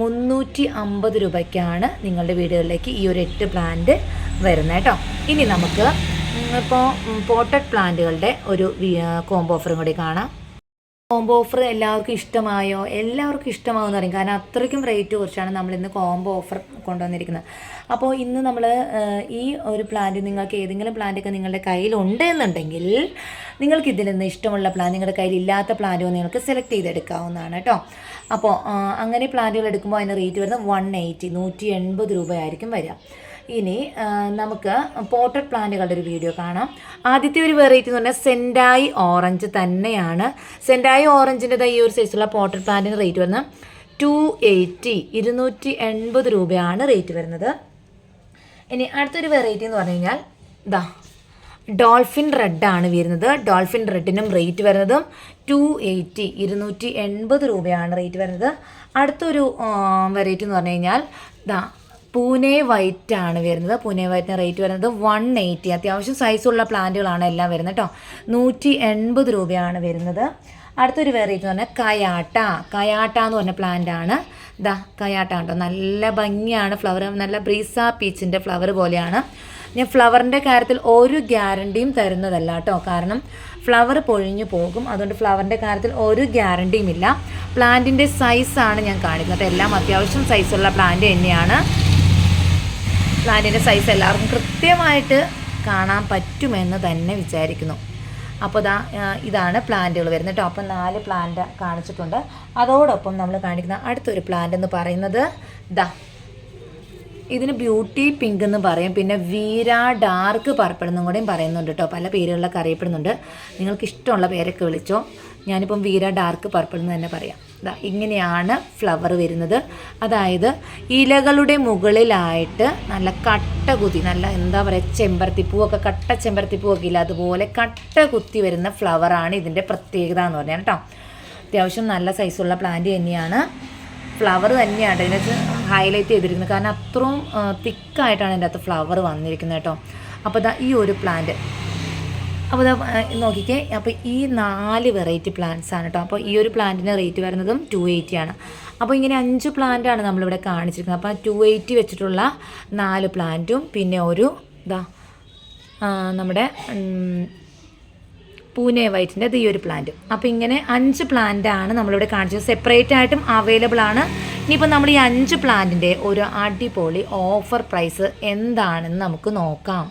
മുന്നൂറ്റി അമ്പത് രൂപയ്ക്കാണ് നിങ്ങളുടെ വീടുകളിലേക്ക് ഈ ഒരു എട്ട് പ്ലാന്റ് വരുന്നത് കേട്ടോ. ഇനി നമുക്ക് ഇപ്പോൾ പോട്ടഡ് പ്ലാന്റുകളുടെ ഒരു കോംബോ ഓഫറും കൂടി കാണാം. കോംബോ ഓഫർ എല്ലാവർക്കും ഇഷ്ടമായോ? എല്ലാവർക്കും ഇഷ്ടമാവുമെന്ന് പറയും. കാരണം അത്രയ്ക്കും റേറ്റ് കുറച്ചാണ് നമ്മൾ ഇന്ന് കോംബോ ഓഫർ കൊണ്ടുവന്നിരിക്കുന്നത്. അപ്പോൾ ഇന്ന് നമ്മൾ ഈ ഒരു പ്ലാന്റ് നിങ്ങൾക്ക് ഏതെങ്കിലും പ്ലാന്റൊക്കെ നിങ്ങളുടെ കയ്യിലുണ്ട് എന്നുണ്ടെങ്കിൽ നിങ്ങൾക്ക് ഇതിൽ നിന്ന് ഇഷ്ടമുള്ള പ്ലാൻ നിങ്ങളുടെ കയ്യിൽ ഇല്ലാത്ത പ്ലാന്റോ നിങ്ങൾക്ക് സെലക്ട് ചെയ്തെടുക്കാവുന്നതാണ് കേട്ടോ. അപ്പോൾ അങ്ങനെ പ്ലാന്റുകൾ എടുക്കുമ്പോൾ അതിന് റേറ്റ് വരുന്നത് വൺ എയ്റ്റി നൂറ്റി എൺപത് രൂപയായിരിക്കും വരിക. ഇനി നമുക്ക് പോട്ടഡ് പ്ലാന്റുകളുടെ ഒരു വീഡിയോ കാണാം. ആദ്യത്തെ ഒരു വെറൈറ്റി എന്ന് പറഞ്ഞാൽ സെൻഡായി ഓറഞ്ച് തന്നെയാണ്. സെൻഡായി ഓറഞ്ചിന്റെ ഈ ഒരു സൈസുള്ള പോട്ടഡ് പ്ലാന്റിന് റേറ്റ് വരുന്നത് ടു എയ്റ്റി ഇരുന്നൂറ്റി എൺപത് രൂപയാണ് റേറ്റ് വരുന്നത്. ഇനി അടുത്തൊരു വെറൈറ്റി എന്ന് പറഞ്ഞു കഴിഞ്ഞാൽ ഇതാ ഡോൾഫിൻ റെഡാണ് വരുന്നത്. ഡോൾഫിൻ റെഡിനും റേറ്റ് വരുന്നതും ടു എയ്റ്റി ഇരുന്നൂറ്റി എൺപത് രൂപയാണ് റേറ്റ് വരുന്നത്. അടുത്തൊരു വെറൈറ്റി എന്ന് പറഞ്ഞു കഴിഞ്ഞാൽ ഇതാ പൂനെ വൈറ്റ് ആണ് വരുന്നത്. പൂനെ വൈറ്റിന് റേറ്റ് വരുന്നത് വൺ എയ്റ്റി അത്യാവശ്യം സൈസുള്ള പ്ലാന്റുകളാണ് എല്ലാം വരുന്നത് കേട്ടോ നൂറ്റി എൺപത് രൂപയാണ് വരുന്നത്. അടുത്തൊരു വെറൈറ്റി എന്ന് പറഞ്ഞാൽ കയാട്ട. കയാട്ട എന്ന് പറഞ്ഞ പ്ലാന്റ് ആണ്. ഇതാ കയാട്ട കേട്ടോ നല്ല ഭംഗിയാണ്. ഫ്ലവർ നല്ല ബ്രീസ പീച്ചിന്റെ ഫ്ലവർ പോലെയാണ്. ഞാൻ ഫ്ലവറിന്റെ കാര്യത്തിൽ ഒരു ഗ്യാരണ്ടിയും തരുന്നതല്ല കേട്ടോ കാരണം ഫ്ലവർ പൊഴിഞ്ഞു പോകും. അതുകൊണ്ട് ഫ്ലവറിന്റെ കാര്യത്തിൽ ഒരു ഗ്യാരണ്ടിയും ഇല്ല. പ്ലാന്റിന്റെ സൈസാണ് ഞാൻ കാണിക്കുന്നത്. എല്ലാം അത്യാവശ്യം സൈസുള്ള പ്ലാന്റ് തന്നെയാണ്. പ്ലാന്റിന്റെ സൈസ് എല്ലാവർക്കും കൃത്യമായിട്ട് കാണാൻ പറ്റുമെന്ന് തന്നെ വിചാരിക്കുന്നു. അപ്പോൾ ഇതാ ഇതാണ് പ്ലാന്റുകൾ വരുന്നത് കേട്ടോ. അപ്പം നാല് പ്ലാന്റ് കാണിച്ചിട്ടുണ്ട്. അതോടൊപ്പം നമ്മൾ കാണിക്കുന്ന അടുത്തൊരു പ്ലാന്റ് എന്ന് പറയുന്നത് ദാ ഇതിന് ബ്യൂട്ടി പിങ്ക് എന്ന് പറയും. പിന്നെ വീര ഡാർക്ക് പർപ്പിൾ എന്നും കൂടെയും പറയുന്നുണ്ട് കേട്ടോ. പല പേരുകളിലൊക്കെ അറിയപ്പെടുന്നുണ്ട്. നിങ്ങൾക്ക് ഇഷ്ടമുള്ള പേരൊക്കെ വിളിച്ചോ. ഞാനിപ്പം വീര ഡാർക്ക് പർപ്പിൾ എന്ന് തന്നെ പറയാം. ഇങ്ങനെയാണ് ഫ്ലവർ വരുന്നത്. അതായത് ഇലകളുടെ മുകളിലായിട്ട് നല്ല കട്ട കുത്തി നല്ല എന്താ പറയുക ചെമ്പരത്തിപ്പൂവൊക്കെ കട്ട ചെമ്പരത്തിപ്പൂവൊക്കെ ഇല്ല അതുപോലെ കട്ട കുത്തി വരുന്ന ഫ്ലവറാണ് ഇതിന്റെ പ്രത്യേകത എന്ന് പറഞ്ഞാൽ കേട്ടോ. അത്യാവശ്യം നല്ല സൈസുള്ള പ്ലാന്റ് തന്നെയാണ്. ഫ്ലവർ തന്നെയാണ്. ഇതിനകത്ത് ഹൈലൈറ്റ് ചെയ്തിരിക്കുന്നത്. കാരണം അത്രയും തിക്കായിട്ടാണ് ഇതിന്റെ അകത്ത് ഫ്ലവർ വന്നിരിക്കുന്നത് കേട്ടോ. അപ്പോൾ ഈ ഒരു പ്ലാന്റ് അപ്പോൾ നോക്കിക്കേ. അപ്പോൾ ഈ നാല് വെറൈറ്റി പ്ലാന്റ്സ് ആണ് കേട്ടോ അപ്പോൾ ഈ ഒരു പ്ലാന്റിന് റേറ്റ് വരുന്നതും ടു എയ്റ്റി ആണ്. അപ്പോൾ ഇങ്ങനെ അഞ്ച് പ്ലാന്റ് ആണ് നമ്മളിവിടെ കാണിച്ചിരിക്കുന്നത്. അപ്പോൾ ടു എയ്റ്റി വെച്ചിട്ടുള്ള നാല് പ്ലാന്റും പിന്നെ ഒരു ഇതാ നമ്മുടെ പൂനെ വൈറ്റിന്റെ ഈ ഒരു പ്ലാന്റ് അപ്പോൾ ഇങ്ങനെ അഞ്ച് പ്ലാന്റ് ആണ് നമ്മളിവിടെ കാണിച്ചത്. സെപ്പറേറ്റ് ആയിട്ടും അവൈലബിൾ ആണ്. ഇനിയിപ്പോൾ നമ്മൾ ഈ അഞ്ച് പ്ലാന്റിന്റെ ഒരു അടിപൊളി ഓഫർ പ്രൈസ് എന്താണെന്ന് നമുക്ക് നോക്കാം.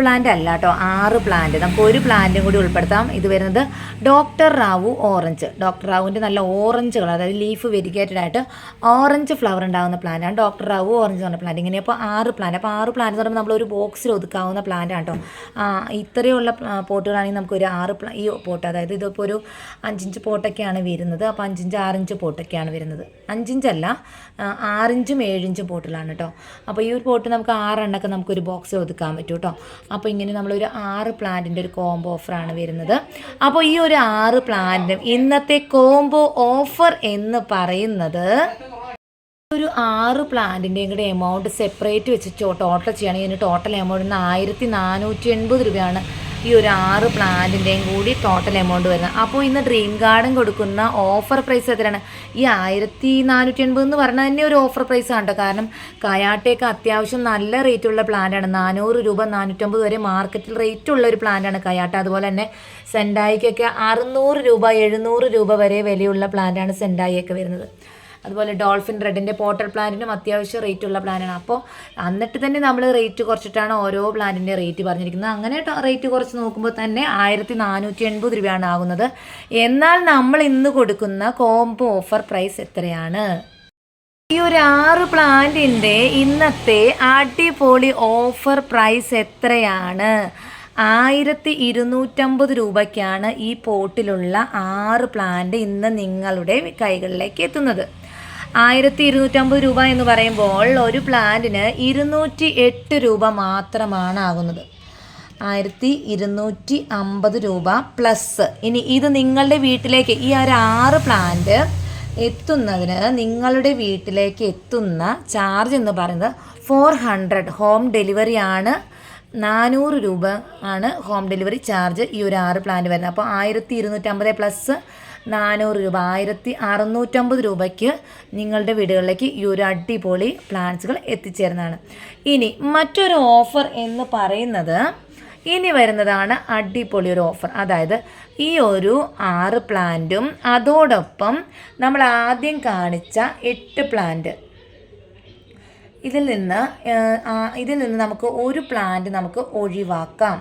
പ്ലാന്റ് അല്ല കേട്ടോ ആറ് പ്ലാന്റ് നമുക്ക് ഒരു പ്ലാന്റും കൂടി ഉൾപ്പെടുത്താം. ഇത് വരുന്നത് ഡോക്ടർ റാവു ഓറഞ്ച് ഡോക്ടർ റാവുവിന്റെ നല്ല ഓറഞ്ച് കളർ അതായത് ലീഫ് വെരിക്കേറ്റഡ് ആയിട്ട് ഓറഞ്ച് ഫ്ലവർ ഉണ്ടാകുന്ന പ്ലാന്റാണ് ഡോക്ടർ റാവു ഓറഞ്ച് പറഞ്ഞ പ്ലാന്റ് ഇങ്ങനെ അപ്പോൾ ആറ് പ്ലാന്റ് അപ്പോൾ ആറ് പ്ലാന്റ് എന്ന് പറയുമ്പോൾ നമ്മൾ ഒരു ബോക്സിൽ ഒതുക്കാവുന്ന പ്ലാന്റ് ആണ് കേട്ടോ ഇത്രയുള്ള പോട്ടുകളാണെങ്കിൽ നമുക്ക് ഒരു ആറ് ഈ പോട്ട് അതായത് ഇതിപ്പോൾ ഒരു അഞ്ചിഞ്ച് പോട്ടൊക്കെയാണ് വരുന്നത്. അപ്പോൾ അഞ്ചിഞ്ച് ആറിഞ്ച് പോട്ടൊക്കെയാണ് വരുന്നത്. അഞ്ചിഞ്ചല്ല ആറിഞ്ചും ഏഴിഞ്ചും പോട്ടുകളാണ് കേട്ടോ അപ്പോൾ ഈ ഒരു പോട്ട് നമുക്ക് ആറെണ്ണൊക്കെ നമുക്കൊരു ബോക്സിൽ ഒതുക്കാൻ പറ്റും കേട്ടോ അപ്പോൾ ഇങ്ങനെ നമ്മളൊരു ആറ് പ്ലാന്റിന്റെ ഒരു കോംബോ ഓഫറാണ് വരുന്നത്. അപ്പോൾ ഈ ഒരു ആറ് പ്ലാന്റും ഇന്നത്തെ കോംബോ ഓഫർ എന്ന് പറയുന്നത് ഒരു ആറ് പ്ലാന്റിന്റെയും കൂടെ എമൗണ്ട് സെപ്പറേറ്റ് വെച്ച് ടോട്ടൽ ചെയ്യുകയാണെങ്കിൽ ഇതിന് ടോട്ടൽ എമൗണ്ട് ആയിരത്തി നാനൂറ്റി എൺപത് രൂപയാണ് ഈ ഒരു ആറ് പ്ലാന്റിന്റെയും കൂടി ടോട്ടൽ എമൗണ്ട് വരുന്നത്. അപ്പോൾ ഇന്ന് ഡ്രീം ഗാർഡൻ കൊടുക്കുന്ന ഓഫർ പ്രൈസ് എത്രയാണ്? ഈ ആയിരത്തി നാനൂറ്റി എൺപത് എന്ന് പറഞ്ഞാൽ തന്നെ ഒരു ഓഫർ പ്രൈസ് ആണ് കേട്ടോ. കാരണം കയാട്ടയൊക്കെ അത്യാവശ്യം നല്ല റേറ്റുള്ള പ്ലാന്റാണ് നാനൂറ് രൂപ നാനൂറ്റമ്പത് വരെ മാർക്കറ്റിൽ റേറ്റ് ഉള്ള ഒരു പ്ലാന്റാണ് കയാട്ട. അതുപോലെ തന്നെ സെൻഡായിക്കൊക്കെ അറുന്നൂറ് രൂപ എഴുന്നൂറ് രൂപ വരെ വിലയുള്ള പ്ലാന്റാണ് സെൻഡായിയൊക്കെ വരുന്നത്. അതുപോലെ ഡോൾഫിൻ റെഡിന്റെ പോട്ടൽ പ്ലാന്റിനും അത്യാവശ്യം റേറ്റ് ഉള്ള പ്ലാനാണ് അപ്പോൾ എന്നിട്ട് തന്നെ നമ്മൾ റേറ്റ് കുറച്ചിട്ടാണ് ഓരോ പ്ലാന്റിന്റെ റേറ്റ് പറഞ്ഞിരിക്കുന്നത്. അങ്ങനെ റേറ്റ് കുറച്ച് നോക്കുമ്പോൾ തന്നെ ആയിരത്തി നാനൂറ്റി എൺപത് രൂപയാണ് ആകുന്നത്. എന്നാൽ നമ്മൾ ഇന്ന് കൊടുക്കുന്ന കോംബോ ഓഫർ പ്രൈസ് എത്രയാണ്? ഈ ഒരു ആറ് പ്ലാന്റിന്റെ ഇന്നത്തെ അടിപൊളി ഓഫർ പ്രൈസ് എത്രയാണ്? ആയിരത്തി ഇരുന്നൂറ്റമ്പത് രൂപയ്ക്കാണ് ഈ പോട്ടിലുള്ള ആറ് പ്ലാന്റ് ഇന്ന് നിങ്ങളുടെ കൈകളിലേക്ക് എത്തുന്നത്. ആയിരത്തി ഇരുന്നൂറ്റമ്പത് രൂപ എന്ന് പറയുമ്പോൾ ഒരു പ്ലാന്റിന് ഇരുന്നൂറ്റി എട്ട് രൂപ മാത്രമാണ് ആകുന്നത്. ആയിരത്തി ഇരുന്നൂറ്റി അമ്പത് രൂപ പ്ലസ് ഇനി ഇത് നിങ്ങളുടെ വീട്ടിലേക്ക് ഈ ഒരു ആറ് പ്ലാന്റ് എത്തുന്നതിന് നിങ്ങളുടെ വീട്ടിലേക്ക് എത്തുന്ന ചാർജ് എന്ന് പറയുന്നത് ഫോർ ഹൺഡ്രഡ് ഹോം ഡെലിവറി ആണ്. നാനൂറ് രൂപ ആണ് ഹോം ഡെലിവറി ചാർജ് ഈ ഒരു ആറ് പ്ലാന്റ് വരുന്നത്. അപ്പോൾ ആയിരത്തി ഇരുന്നൂറ്റമ്പത് പ്ലസ് നാനൂറ് രൂപ ആയിരത്തി അറുന്നൂറ്റമ്പത് രൂപയ്ക്ക് നിങ്ങളുടെ വീടുകളിലേക്ക് ഈ ഒരു അടിപൊളി പ്ലാന്റ്സുകൾ എത്തിച്ചേരുന്നതാണ്. ഇനി മറ്റൊരു ഓഫർ എന്ന് പറയുന്നത് ഇനി വരുന്നതാണ് അടിപൊളി ഒരു ഓഫർ അതായത് ഈ ഒരു ആറ് പ്ലാന്റും അതോടൊപ്പം നമ്മൾ ആദ്യം കാണിച്ച എട്ട് പ്ലാന്റ് ഇതിൽ നിന്ന് ഇതിൽ നിന്ന് നമുക്ക് ഒരു പ്ലാന്റ് നമുക്ക് ഒഴിവാക്കാം.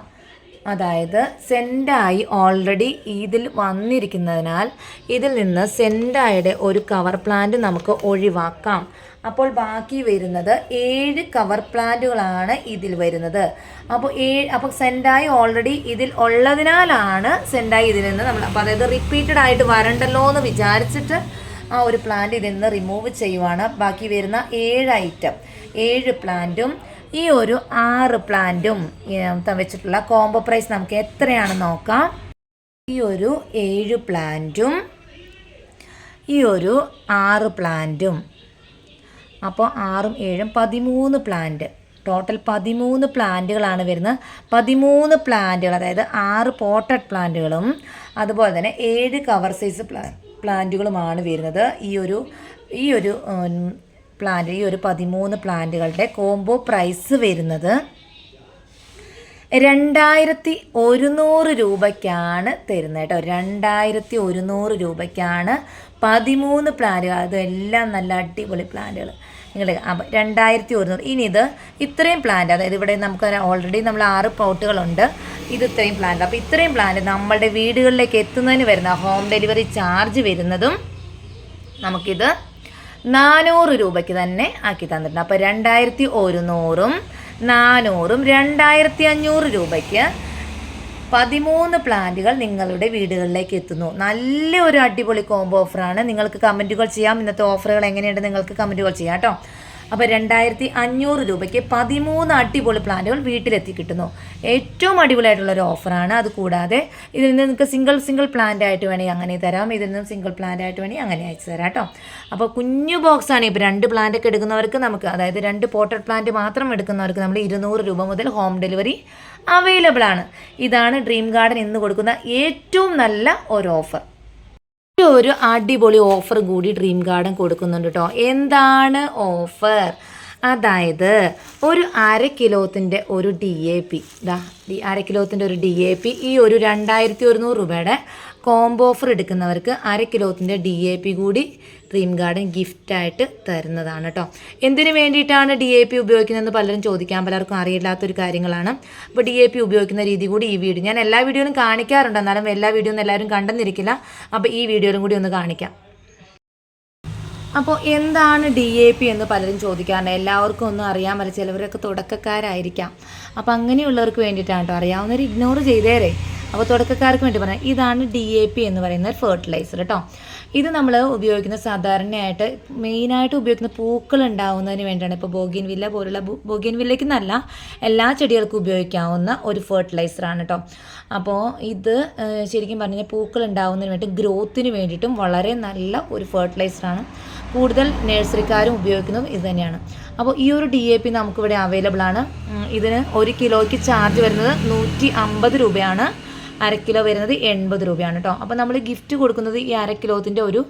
അതായത് സെൻഡായി ഓൾറെഡി ഇതിൽ വന്നിരിക്കുന്നതിനാൽ ഇതിൽ നിന്ന് സെൻഡായുടെ ഒരു കവർ പ്ലാന്റ് നമുക്ക് ഒഴിവാക്കാം. അപ്പോൾ ബാക്കി വരുന്നത് ഏഴ് കവർ പ്ലാന്റുകളാണ് ഇതിൽ വരുന്നത്. അപ്പോൾ ഏഴ് അപ്പോൾ സെൻഡായി ഓൾറെഡി ഇതിൽ ഉള്ളതിനാലാണ് സെൻഡായി ഇതിൽ നിന്ന് നമ്മൾ അപ്പോൾ അതായത് റിപ്പീറ്റഡ് ആയിട്ട് വരണ്ടല്ലോ എന്ന് വിചാരിച്ചിട്ട് ആ ഒരു പ്ലാന്റ് ഇതിൽ നിന്ന് റിമൂവ് ചെയ്യുവാണ്. ബാക്കി വരുന്ന ഏഴ് ഐറ്റം ഏഴ് പ്ലാന്റും ഈ ഒരു ആറ് പ്ലാന്റും വെച്ചിട്ടുള്ള കോംബോ പ്രൈസ് നമുക്ക് എത്രയാണ് നോക്കാം. ഈ ഒരു ഏഴ് പ്ലാന്റും ഈ ഒരു ആറ് പ്ലാന്റും. അപ്പോൾ ആറും ഏഴും പതിമൂന്ന് പ്ലാന്റ്. ടോട്ടൽ പതിമൂന്ന് പ്ലാന്റുകളാണ് വരുന്നത്. പതിമൂന്ന് പ്ലാന്റുകൾ അതായത് ആറ് പോട്ടഡ് പ്ലാന്റുകളും അതുപോലെ തന്നെ ഏഴ് കവർ സൈസ് പ്ലാ പ്ലാന്റുകളുമാണ് വരുന്നത്. ഈ ഒരു ഈ ഒരു പ്ലാന്റ് ഈ ഒരു പതിമൂന്ന് പ്ലാന്റുകളുടെ കോംബോ പ്രൈസ് വരുന്നത് രണ്ടായിരത്തി ഒരുന്നൂറ് രൂപയ്ക്കാണ് തരുന്നത് കേട്ടോ. രണ്ടായിരത്തി ഒരുന്നൂറ് രൂപയ്ക്കാണ് പതിമൂന്ന് പ്ലാന്റുകൾ അതെല്ലാം നല്ല അടിപൊളി പ്ലാന്റുകൾ നിങ്ങൾ രണ്ടായിരത്തി ഒരുന്നൂറ്. ഇനി ഇത് ഇത്രയും പ്ലാന്റ് അതായത് ഇവിടെ നമുക്ക് ഓൾറെഡി നമ്മൾ ആറ് പ്ലോട്ടുകളുണ്ട് ഇത് ഇത്രയും പ്ലാന്റ് അപ്പോൾ ഇത്രയും പ്ലാന്റ് നമ്മളുടെ വീടുകളിലേക്ക് എത്തുന്നതിന് വരുന്ന ഹോം ഡെലിവറി ചാർജ് വരുന്നതും നമുക്കിത് നാനൂറ് രൂപയ്ക്ക് തന്നെ ആക്കി തന്നിട്ടുണ്ട്. അപ്പോൾ രണ്ടായിരത്തി ഒരുന്നൂറും നാനൂറും രണ്ടായിരത്തി അഞ്ഞൂറ് രൂപയ്ക്ക് പതിമൂന്ന് പ്ലാന്റുകൾ നിങ്ങളുടെ വീടുകളിലേക്ക് എത്തുന്നു. നല്ല ഒരു അടിപൊളി കോംബോ ഓഫറാണ് നിങ്ങൾക്ക് കമന്റുകൾ ചെയ്യാം. ഇന്നത്തെ ഓഫറുകൾ എങ്ങനെയുണ്ട് നിങ്ങൾക്ക് കമന്റുകൾ ചെയ്യാം കേട്ടോ. അപ്പോൾ രണ്ടായിരത്തി അഞ്ഞൂറ് രൂപയ്ക്ക് പതിമൂന്ന് അടിപൊളി പ്ലാന്റുകൾ വീട്ടിലെത്തി കിട്ടുന്നു. ഏറ്റവും അടിപൊളിയായിട്ടുള്ള ഒരു ഓഫറാണ്. അത് കൂടാതെ ഇതിൽ നിന്ന് നിങ്ങൾക്ക് സിംഗിൾ സിംഗിൾ പ്ലാന്റ് ആയിട്ട് വേണമെങ്കിൽ അങ്ങനെ തരാം. ഇതിൽ നിന്നും സിംഗിൾ പ്ലാന്റ് ആയിട്ട് വേണമെങ്കിൽ അങ്ങനെ അയച്ചു തരാം കേട്ടോ. അപ്പോൾ കുഞ്ഞു ബോക്സാണ് ഇപ്പോൾ രണ്ട് പ്ലാന്റ് ഒക്കെ എടുക്കുന്നവർക്ക് നമുക്ക് അതായത് രണ്ട് പോട്ടഡ് പ്ലാന്റ് മാത്രം എടുക്കുന്നവർക്ക് നമ്മൾ ഇരുന്നൂറ് രൂപ മുതൽ ഹോം ഡെലിവറി അവൈലബിൾ ആണ്. ഇതാണ് ഡ്രീം ഗാർഡൻ ഇന്ന് കൊടുക്കുന്ന ഏറ്റവും നല്ല ഒരു ഓഫർ. ഒരു അടിപൊളി ഓഫർ കൂടി ഡ്രീം ഗാർഡൻ കൊടുക്കുന്നുണ്ട് കേട്ടോ എന്താണ് ഓഫർ അതായത് ഒരു അര കിലോത്തിന്റെ ഒരു ഡി എ പി ഇതാ അര കിലോത്തിന്റെ ഒരു ഡി എ പി ഈ ഒരു രണ്ടായിരത്തി ഒരുന്നൂറ് രൂപയുടെ കോംബോ ഓഫർ എടുക്കുന്നവർക്ക് അര കിലോത്തിന്റെ ഡി എ പി കൂടി ഡ്രീം ഗാർഡൻ ഗിഫ്റ്റായിട്ട് തരുന്നതാണ് കേട്ടോ എന്തിനു വേണ്ടിയിട്ടാണ് ഡി എ പി ഉപയോഗിക്കുന്നതെന്ന് പലരും ചോദിക്കാൻ പലർക്കും അറിയില്ലാത്തൊരു കാര്യങ്ങളാണ്. അപ്പോൾ ഡി എ പി ഉപയോഗിക്കുന്ന രീതി കൂടി ഈ വീഡിയോ ഞാൻ എല്ലാ വീഡിയോയും കാണിക്കാറുണ്ട്. എന്നാലും എല്ലാ വീഡിയോ ഒന്നും എല്ലാവരും കണ്ടെന്നിരിക്കില്ല. അപ്പോൾ ഈ വീഡിയോയിലും കൂടി ഒന്ന് കാണിക്കാം. അപ്പോൾ എന്താണ് ഡി എ പി എന്ന് പലരും ചോദിക്കാറുണ്ട്. എല്ലാവർക്കും ഒന്നും അറിയാൻ പറ്റില്ല. ചിലവരൊക്കെ തുടക്കക്കാരായിരിക്കാം. അപ്പോൾ അങ്ങനെയുള്ളവർക്ക് വേണ്ടിയിട്ടാണ് കേട്ടോ അറിയാവുന്നവർ ഇഗ്നോർ ചെയ്തേരെ. അപ്പോൾ തുടക്കക്കാർക്ക് വേണ്ടി പറയാം ഇതാണ് ഡി എ പി എന്ന് പറയുന്ന ഒരു ഫെർട്ടിലൈസർ കേട്ടോ ഇത് നമ്മൾ ഉപയോഗിക്കുന്ന സാധാരണയായിട്ട് മെയിനായിട്ട് ഉപയോഗിക്കുന്ന പൂക്കൾ ഉണ്ടാവുന്നതിന് വേണ്ടിയാണ്. ഇപ്പോൾ ബോഗിൻ വില്ല പോലുള്ള ബോഗിൻ വില്ലയ്ക്ക് നല്ല എല്ലാ ചെടികൾക്കും ഉപയോഗിക്കാവുന്ന ഒരു ഫെർട്ടിലൈസറാണ് കേട്ടോ അപ്പോൾ ഇത് ശരിക്കും പറഞ്ഞു പൂക്കൾ ഉണ്ടാവുന്നതിന് വേണ്ടി ഗ്രോത്തിന് വേണ്ടിയിട്ടും വളരെ നല്ല ഒരു ഫെർട്ടിലൈസറാണ് കൂടുതൽ നഴ്സറിക്കാരും ഉപയോഗിക്കുന്നതും ഇത് തന്നെയാണ്. അപ്പോൾ ഈ ഒരു ഡി എ പി നമുക്കിവിടെ അവൈലബിൾ ആണ്. ഇതിന് ഒരു കിലോയ്ക്ക് ചാർജ് വരുന്നത് നൂറ്റി അമ്പത് രൂപയാണ്. അര കിലോ വരുന്നത് എൺപത് രൂപയാണ് കേട്ടോ അപ്പോൾ നമ്മൾ ഗിഫ്റ്റ് കൊടുക്കുന്നത് ഈ അര കിലോത്തിന്റെ ഒരു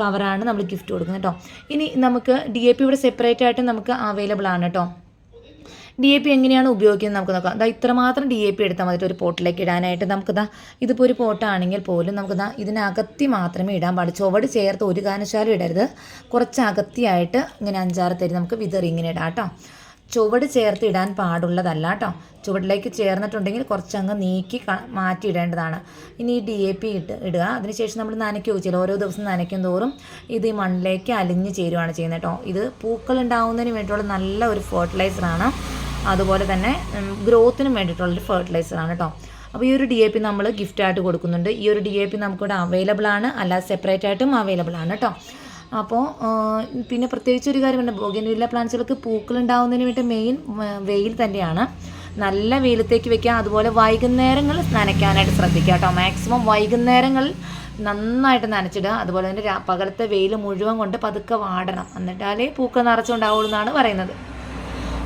കവറാണ് നമ്മൾ ഗിഫ്റ്റ് കൊടുക്കുന്നത് കേട്ടോ ഇനി നമുക്ക് ഡി എ പി ഇവിടെ സെപ്പറേറ്റ് ആയിട്ട് നമുക്ക് അവൈലബിൾ ആണ് കേട്ടോ ഡി എ പി എങ്ങനെയാണ് ഉപയോഗിക്കുന്നത് നമുക്ക് നോക്കാം. ദാ ഇത്രമാത്രം ഡി എ പി എടുത്താൽ മതി ഒരു പോട്ടിലേക്ക് ഇടാനായിട്ട്. നമുക്ക് ദാ ഇതിപ്പോൾ ഒരു പോട്ടാണെങ്കിൽ പോലും നമുക്ക് ദാ ഇതിനകത്തി മാത്രമേ ഇടാൻ പാടില്ല ചുവട് ചേർത്ത് ഒരു കാരണശാലും ഇടരുത്. കുറച്ച് അകത്തിയായിട്ട് ഇങ്ങനെ അഞ്ചാറ് തരി നമുക്ക് വിതറി ഇങ്ങനെ ഇടാം കേട്ടോ ചുവട് ചേർത്ത് ഇടാൻ പാടുള്ളതല്ല കേട്ടോ ചുവടിലേക്ക് ചേർന്നിട്ടുണ്ടെങ്കിൽ കുറച്ചങ്ങ് നീക്കി മാറ്റി ഇടേണ്ടതാണ് ഇനി ഈ ഡി എ പി ഇട്ട് ഇടുക. അതിനുശേഷം നമ്മൾ നനയ്ക്കുകയോ ചെയ്യില്ല ഓരോ ദിവസം നനയ്ക്കും തോറും ഇത് ഈ മണ്ണിലേക്ക് അലിഞ്ഞ് ചേരുവാണ് ചെയ്യുന്നത് കേട്ടോ ഇത് പൂക്കൾ ഉണ്ടാവുന്നതിന് വേണ്ടിയിട്ടുള്ള നല്ല ഒരു ഫെർട്ടിലൈസറാണ് അതുപോലെ തന്നെ ഗ്രോത്തിനും വേണ്ടിയിട്ടുള്ളൊരു ഫെർട്ടിലൈസറാണ് കേട്ടോ അപ്പോൾ ഈ ഒരു ഡി എ പി നമ്മൾ ഗിഫ്റ്റായിട്ട് കൊടുക്കുന്നുണ്ട്. ഈ ഒരു ഡി എ പി നമുക്കിവിടെ അവൈലബിൾ ആണ്. അല്ലാതെ സെപ്പറേറ്റ് ആയിട്ടും അവൈലബിൾ ആണ് കേട്ടോ അപ്പോൾ പിന്നെ പ്രത്യേകിച്ച് ഒരു കാര്യമുണ്ട് ബോഗൻവില്ല പ്ലാന്റ്സുകൾക്ക് പൂക്കൾ ഉണ്ടാകുന്നതിന് വേണ്ടി മെയിൻ വെയിൽ തന്നെയാണ്. നല്ല വെയിലത്തേക്ക് വെക്കുക അതുപോലെ വൈകുന്നേരങ്ങൾ നനയ്ക്കാനായിട്ട് ശ്രദ്ധിക്കുക കേട്ടോ. മാക്സിമം വൈകുന്നേരങ്ങളിൽ നന്നായിട്ട് നനച്ചിടുക അതുപോലെ തന്നെ പകലത്തെ വെയിൽ മുഴുവൻ കൊണ്ട് പതുക്കെ വാടണം. എന്നിട്ടാലേ പൂക്കൾ നിറച്ചുണ്ടാവുള്ളൂ എന്നാണ് പറയുന്നത്.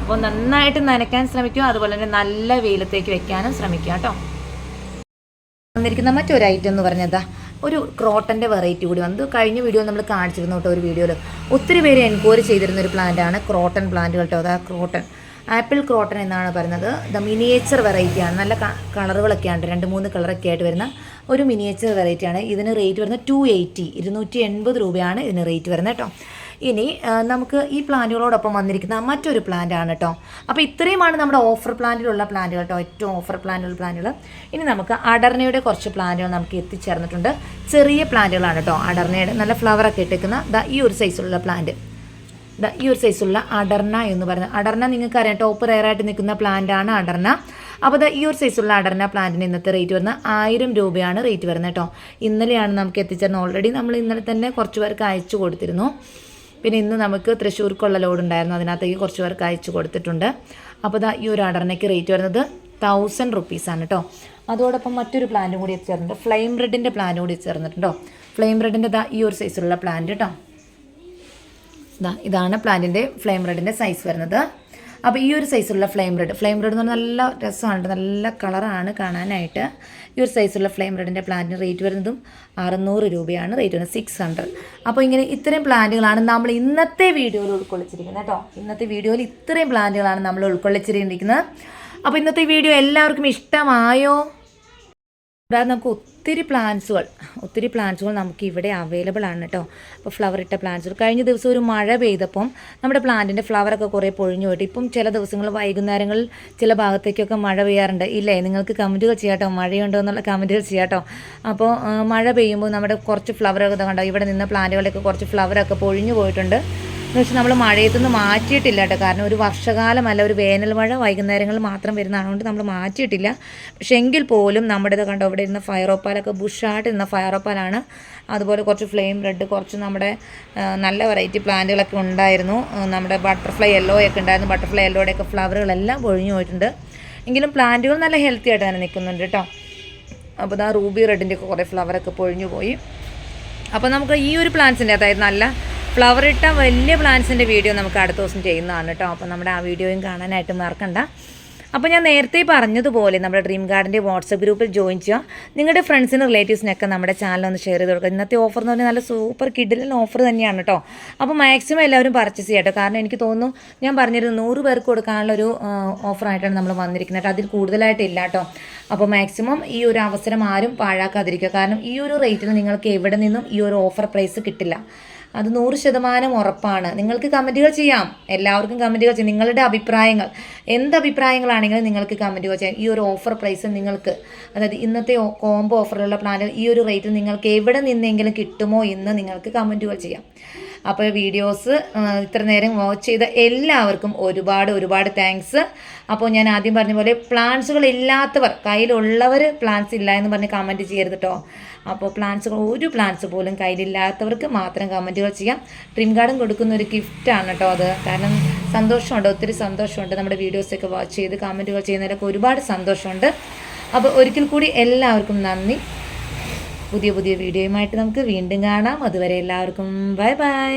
അപ്പോൾ നന്നായിട്ട് നനയ്ക്കാൻ ശ്രമിക്കുക അതുപോലെ തന്നെ നല്ല വെയിലത്തേക്ക് വെക്കാനും ശ്രമിക്കുക കേട്ടോ. വന്നിരിക്കുന്ന മറ്റൊരു ഐറ്റം എന്ന് പറഞ്ഞതാ ഒരു ക്രോട്ടന്റെ വെറൈറ്റി കൂടി വന്നു. കഴിഞ്ഞ വീഡിയോ നമ്മൾ കാണിച്ചിരുന്നു കേട്ടോ ഒരു വീഡിയോയിൽ ഒത്തിരി പേര് എൻക്വയറി ചെയ്തിരുന്ന ഒരു പ്ലാന്റാണ് ക്രോട്ടൺ പ്ലാന്റ് കേട്ടോ. അതാ ക്രോട്ടൺ ആപ്പിൾ ക്രോട്ടൺ എന്നാണ് പറയുന്നത്. ദ മിനിയേച്ചർ വെറൈറ്റിയാണ് നല്ല കളറുകളൊക്കെയാണ് രണ്ട് മൂന്ന് കളറൊക്കെ ആയിട്ട് വരുന്ന ഒരു മിനിയേച്ചർ വെറൈറ്റിയാണ് ഇതിന് റേറ്റ് വരുന്നത് ടു എയ്റ്റി ഇരുന്നൂറ്റി എൺപത് രൂപയാണ് ഇതിന് റേറ്റ് വരുന്നത് കേട്ടോ. ഇനി നമുക്ക് ഈ പ്ലാന്റുകളോടൊപ്പം വന്നിരിക്കുന്ന മറ്റൊരു പ്ലാന്റ് ആണ് കേട്ടോ അപ്പോൾ ഇത്രയുമാണ് നമ്മുടെ ഓഫർ പ്ലാന്റിലുള്ള പ്ലാന്റുകൾ കേട്ടോ ഏറ്റവും ഓഫർ പ്ലാന്റുള്ള പ്ലാന്റുകൾ ഇനി നമുക്ക് അടർണയുടെ കുറച്ച് പ്ലാന്റുകൾ നമുക്ക് എത്തിച്ചേർന്നിട്ടുണ്ട്. ചെറിയ പ്ലാന്റുകളാണ് കേട്ടോ അടർണയുടെ നല്ല ഫ്ലവറൊക്കെ ഇട്ടേക്കുന്ന ഈ ഒരു സൈസുള്ള പ്ലാന്റ് ഈ ഒരു സൈസുള്ള അടർണ എന്ന് പറയുന്നത് അടർണ നിങ്ങൾക്ക് അറിയാം ടോപ്പ് റയറായിട്ട് നിൽക്കുന്ന പ്ലാന്റ് ആണ് അടർണ. അപ്പോൾ ഈ ഒരു സൈസുള്ള അടർണ പ്ലാന്റിന് ഇന്നത്തെ റേറ്റ് വരുന്നത് ആയിരം രൂപയാണ് റേറ്റ് വരുന്നത് കേട്ടോ ഇന്നലെയാണ് നമുക്ക് എത്തിച്ചേർന്നത്. ഓൾറെഡി നമ്മൾ ഇന്നലെ തന്നെ കുറച്ച് പേർക്ക് അയച്ചു കൊടുത്തിരുന്നു. പിന്നെ ഇന്ന് നമുക്ക് തൃശ്ശൂർക്കുള്ള ലോഡ് ഉണ്ടായിരുന്നു അതിനകത്തേക്ക് കുറച്ച് പേർക്ക് അയച്ചു കൊടുത്തിട്ടുണ്ട്. അപ്പോൾ ഈ ഒരു ഓർഡറിനേക്ക് റേറ്റ് വരുന്നത് തൗസൻഡ് റുപ്പീസാണ് കേട്ടോ അതോടൊപ്പം മറ്റൊരു പ്ലാന്റും കൂടി എത്തിച്ചേർന്നിട്ടുണ്ട് ഫ്ലെയിം റെഡിന്റെ പ്ലാന്റ് കൂടി എത്തിച്ചേർന്നിട്ടുണ്ടോ ഫ്ലെയിം റെഡിന്റെ ഈ ഒരു സൈസിലുള്ള പ്ലാന്റ് കേട്ടോ ഇതാ ഇതാണ് പ്ലാന്റിന്റെ ഫ്ലെയിം റെഡിന്റെ സൈസ് വരുന്നത്. അപ്പോൾ ഈ ഒരു സൈസുള്ള ഫ്ലെയിം റെഡ് ഫ്ലെയിം റെഡ് എന്ന് പറഞ്ഞാൽ നല്ല രസമാണ് നല്ല കളറാണ് കാണാനായിട്ട്. ഈ ഒരു സൈസുള്ള ഫ്ലെയിം റെഡിന്റെ പ്ലാന്റിന് റേറ്റ് വരുന്നതും അറുന്നൂറ് രൂപയാണ് റേറ്റ് വരുന്നത്. സിക്സ് ഹൺഡ്രഡ് അപ്പോൾ ഇങ്ങനെ ഇത്രയും പ്ലാന്റുകളാണ് നമ്മൾ ഇന്നത്തെ വീഡിയോയിൽ ഉൾക്കൊള്ളിച്ചിരിക്കുന്നത് കേട്ടോ ഇന്നത്തെ വീഡിയോയിൽ ഇത്രയും പ്ലാന്റുകളാണ് നമ്മൾ ഉൾക്കൊള്ളിച്ചിരിക്കുന്നത്. അപ്പോൾ ഇന്നത്തെ വീഡിയോ എല്ലാവർക്കും ഇഷ്ടമായോ? കൂടാതെ നമുക്ക് ഒത്തിരി പ്ലാന്റ്സുകൾ ഒത്തിരി പ്ലാന്റ്സുകൾ നമുക്ക് ഇവിടെ അവൈലബിൾ ആണ് കേട്ടോ അപ്പോൾ ഫ്ലവർ ഇട്ട പ്ലാന്റ്സുകൾ കഴിഞ്ഞ ദിവസം ഒരു മഴ പെയ്തപ്പം നമ്മുടെ പ്ലാന്റിന്റെ ഫ്ലവറൊക്കെ കുറേ പൊഴിഞ്ഞു പോയിട്ട് ഇപ്പം ചില ദിവസങ്ങൾ വൈകുന്നേരങ്ങളിൽ ചില ഭാഗത്തേക്കൊക്കെ മഴ പെയ്യാറുണ്ട്. ഇല്ലേ? നിങ്ങൾക്ക് കമന്റുകൾ ചെയ്യാട്ടോ മഴയുണ്ടോ എന്നുള്ള കമന്റുകൾ ചെയ്യാട്ടോ അപ്പോൾ മഴ പെയ്യുമ്പോൾ നമ്മുടെ കുറച്ച് ഫ്ലവറൊക്കെ കണ്ടോ? ഇവിടെ നിന്ന് പ്ലാന്റുകളൊക്കെ കുറച്ച് ഫ്ലവറൊക്കെ പൊഴിഞ്ഞു പോയിട്ടുണ്ട്. എന്ന് വെച്ചാൽ നമ്മൾ മഴയത്തുനിന്ന് മാറ്റിയിട്ടില്ല കേട്ടോ കാരണം ഒരു വർഷകാലമല്ല ഒരു വേനൽ മഴ വൈകുന്നേരങ്ങളിൽ മാത്രം വരുന്നതാണ് കൊണ്ട് നമ്മൾ മാറ്റിയിട്ടില്ല. പക്ഷെ എങ്കിൽ പോലും നമ്മുടെ ഇത് കണ്ടോ ഇവിടെ ഇരുന്ന ഫയറോപ്പാലൊക്കെ ബുഷായിട്ട് ഇരുന്ന ഫയറോപ്പാലാണ് അതുപോലെ കുറച്ച് ഫ്ലെയിം റെഡ് കുറച്ച് നമ്മുടെ നല്ല വെറൈറ്റി പ്ലാന്റുകളൊക്കെ ഉണ്ടായിരുന്നു. നമ്മുടെ ബട്ടർഫ്ലൈ യെല്ലോ ഒക്കെ ഉണ്ടായിരുന്നു. ബട്ടർഫ്ലൈ യെല്ലോയുടെ ഒക്കെ ഫ്ലവറുകളെല്ലാം പൊഴിഞ്ഞു പോയിട്ടുണ്ട്. എങ്കിലും പ്ലാന്റുകൾ നല്ല ഹെൽത്തി ആയിട്ട് തന്നെ നിൽക്കുന്നുണ്ട് കേട്ടോ അപ്പോൾ ഇതാ റൂബി റെഡിന്റെ ഒക്കെ കുറേ ഫ്ലവറൊക്കെ പൊഴിഞ്ഞു പോയി. അപ്പോൾ നമുക്ക് ഈ ഒരു പ്ലാന്റ്സിന്റെ അതായത് നല്ല ഫ്ലവർ ഇട്ട വലിയ പ്ലാന്റ്സിന്റെ വീഡിയോ നമുക്ക് അടുത്ത ദിവസം ചെയ്യുന്നതാണ് കേട്ടോ. അപ്പോൾ നമ്മുടെ ആ വീഡിയോയും കാണാനായിട്ട് മറക്കണ്ട. അപ്പോൾ ഞാൻ നേരത്തെ പറഞ്ഞതുപോലെ നമ്മുടെ ഡ്രീം ഗാർഡന്റെ വാട്സപ്പ് ഗ്രൂപ്പിൽ ജോയിൻ ചെയ്യുക. നിങ്ങളുടെ ഫ്രണ്ട്സിനും റിലേറ്റീവ്സിനൊക്കെ നമ്മുടെ ചാനൽ ഒന്ന് ഷെയർ ചെയ്ത് കൊടുക്കുക. ഇന്നത്തെ ഓഫർ എന്ന് പറഞ്ഞാൽ നല്ല സൂപ്പർ കിഡിലൻ ഓഫർ തന്നെയാണ് കേട്ടോ. അപ്പോൾ മാക്സിമം എല്ലാവരും പർച്ചേസ് ചെയ്യട്ടോ കാരണം എനിക്ക് തോന്നുന്നു ഞാൻ പറഞ്ഞിരുന്നു നൂറ് പേർക്ക് കൊടുക്കാനുള്ള ഒരു ഓഫറായിട്ടാണ് നമ്മൾ വന്നിരിക്കുന്നത്. കേട്ടോ അതിൽ കൂടുതലായിട്ടില്ല കേട്ടോ. അപ്പോൾ മാക്സിമം ഈ ഒരു അവസരം ആരും പാഴാക്കാതിരിക്കുക. കാരണം ഈ ഒരു റേറ്റിന് നിങ്ങൾക്ക് എവിടെ നിന്നും ഈ ഒരു ഓഫർ പ്രൈസ് കിട്ടില്ല. അത് നൂറ് ശതമാനം ഉറപ്പാണ്. നിങ്ങൾക്ക് കമന്റുകൾ ചെയ്യാം. എല്ലാവർക്കും കമന്റുകൾ ചെയ്യാം. നിങ്ങളുടെ അഭിപ്രായങ്ങൾ. എന്ത് അഭിപ്രായങ്ങളാണെങ്കിലും നിങ്ങൾക്ക് കമന്റുകൾ ചെയ്യാം. ഈ ഒരു ഓഫർ പ്രൈസ് നിങ്ങൾക്ക് അതായത് ഇന്നത്തെ കോംബോ ഓഫറിലുള്ള പ്ലാനിൽ ഈ ഒരു റേറ്റ് നിങ്ങൾക്ക് എവിടെ നിന്നെങ്കിലും കിട്ടുമോ എന്ന് നിങ്ങൾക്ക് കമന്റുകൾ ചെയ്യാം. അപ്പോൾ വീഡിയോസ് ഇത്ര നേരം വാച്ച് ചെയ്ത എല്ലാവർക്കും ഒരുപാട് ഒരുപാട് താങ്ക്സ് അപ്പോൾ ഞാൻ ആദ്യം പറഞ്ഞ പോലെ പ്ലാൻസുകൾ ഇല്ലാത്തവർ കയ്യിലുള്ളവർ പ്ലാൻസ് ഇല്ല എന്ന് പറഞ്ഞ് കമന്റ് ചെയ്യരുത് കേട്ടോ അപ്പോൾ പ്ലാൻസുകൾ ഒരു പ്ലാൻസ് പോലും കയ്യിലില്ലാത്തവർക്ക് മാത്രം കമന്റുകൾ ചെയ്യാം. ഡ്രീം ഗാർഡൻ കൊടുക്കുന്ന ഒരു ഗിഫ്റ്റാണ് കേട്ടോ അത്. കാരണം സന്തോഷമുണ്ട് ഒത്തിരി സന്തോഷമുണ്ട് നമ്മുടെ വീഡിയോസൊക്കെ വാച്ച് ചെയ്ത് കമന്റുകൾ ചെയ്യുന്നതിലൊക്കെ ഒരുപാട് സന്തോഷമുണ്ട്. അപ്പോൾ ഒരിക്കൽ കൂടി എല്ലാവർക്കും നന്ദി. പുതിയ പുതിയ വീഡിയോയുമായിട്ട് നമുക്ക് വീണ്ടും കാണാം. അതുവരെ എല്ലാവർക്കും ബൈ ബൈ.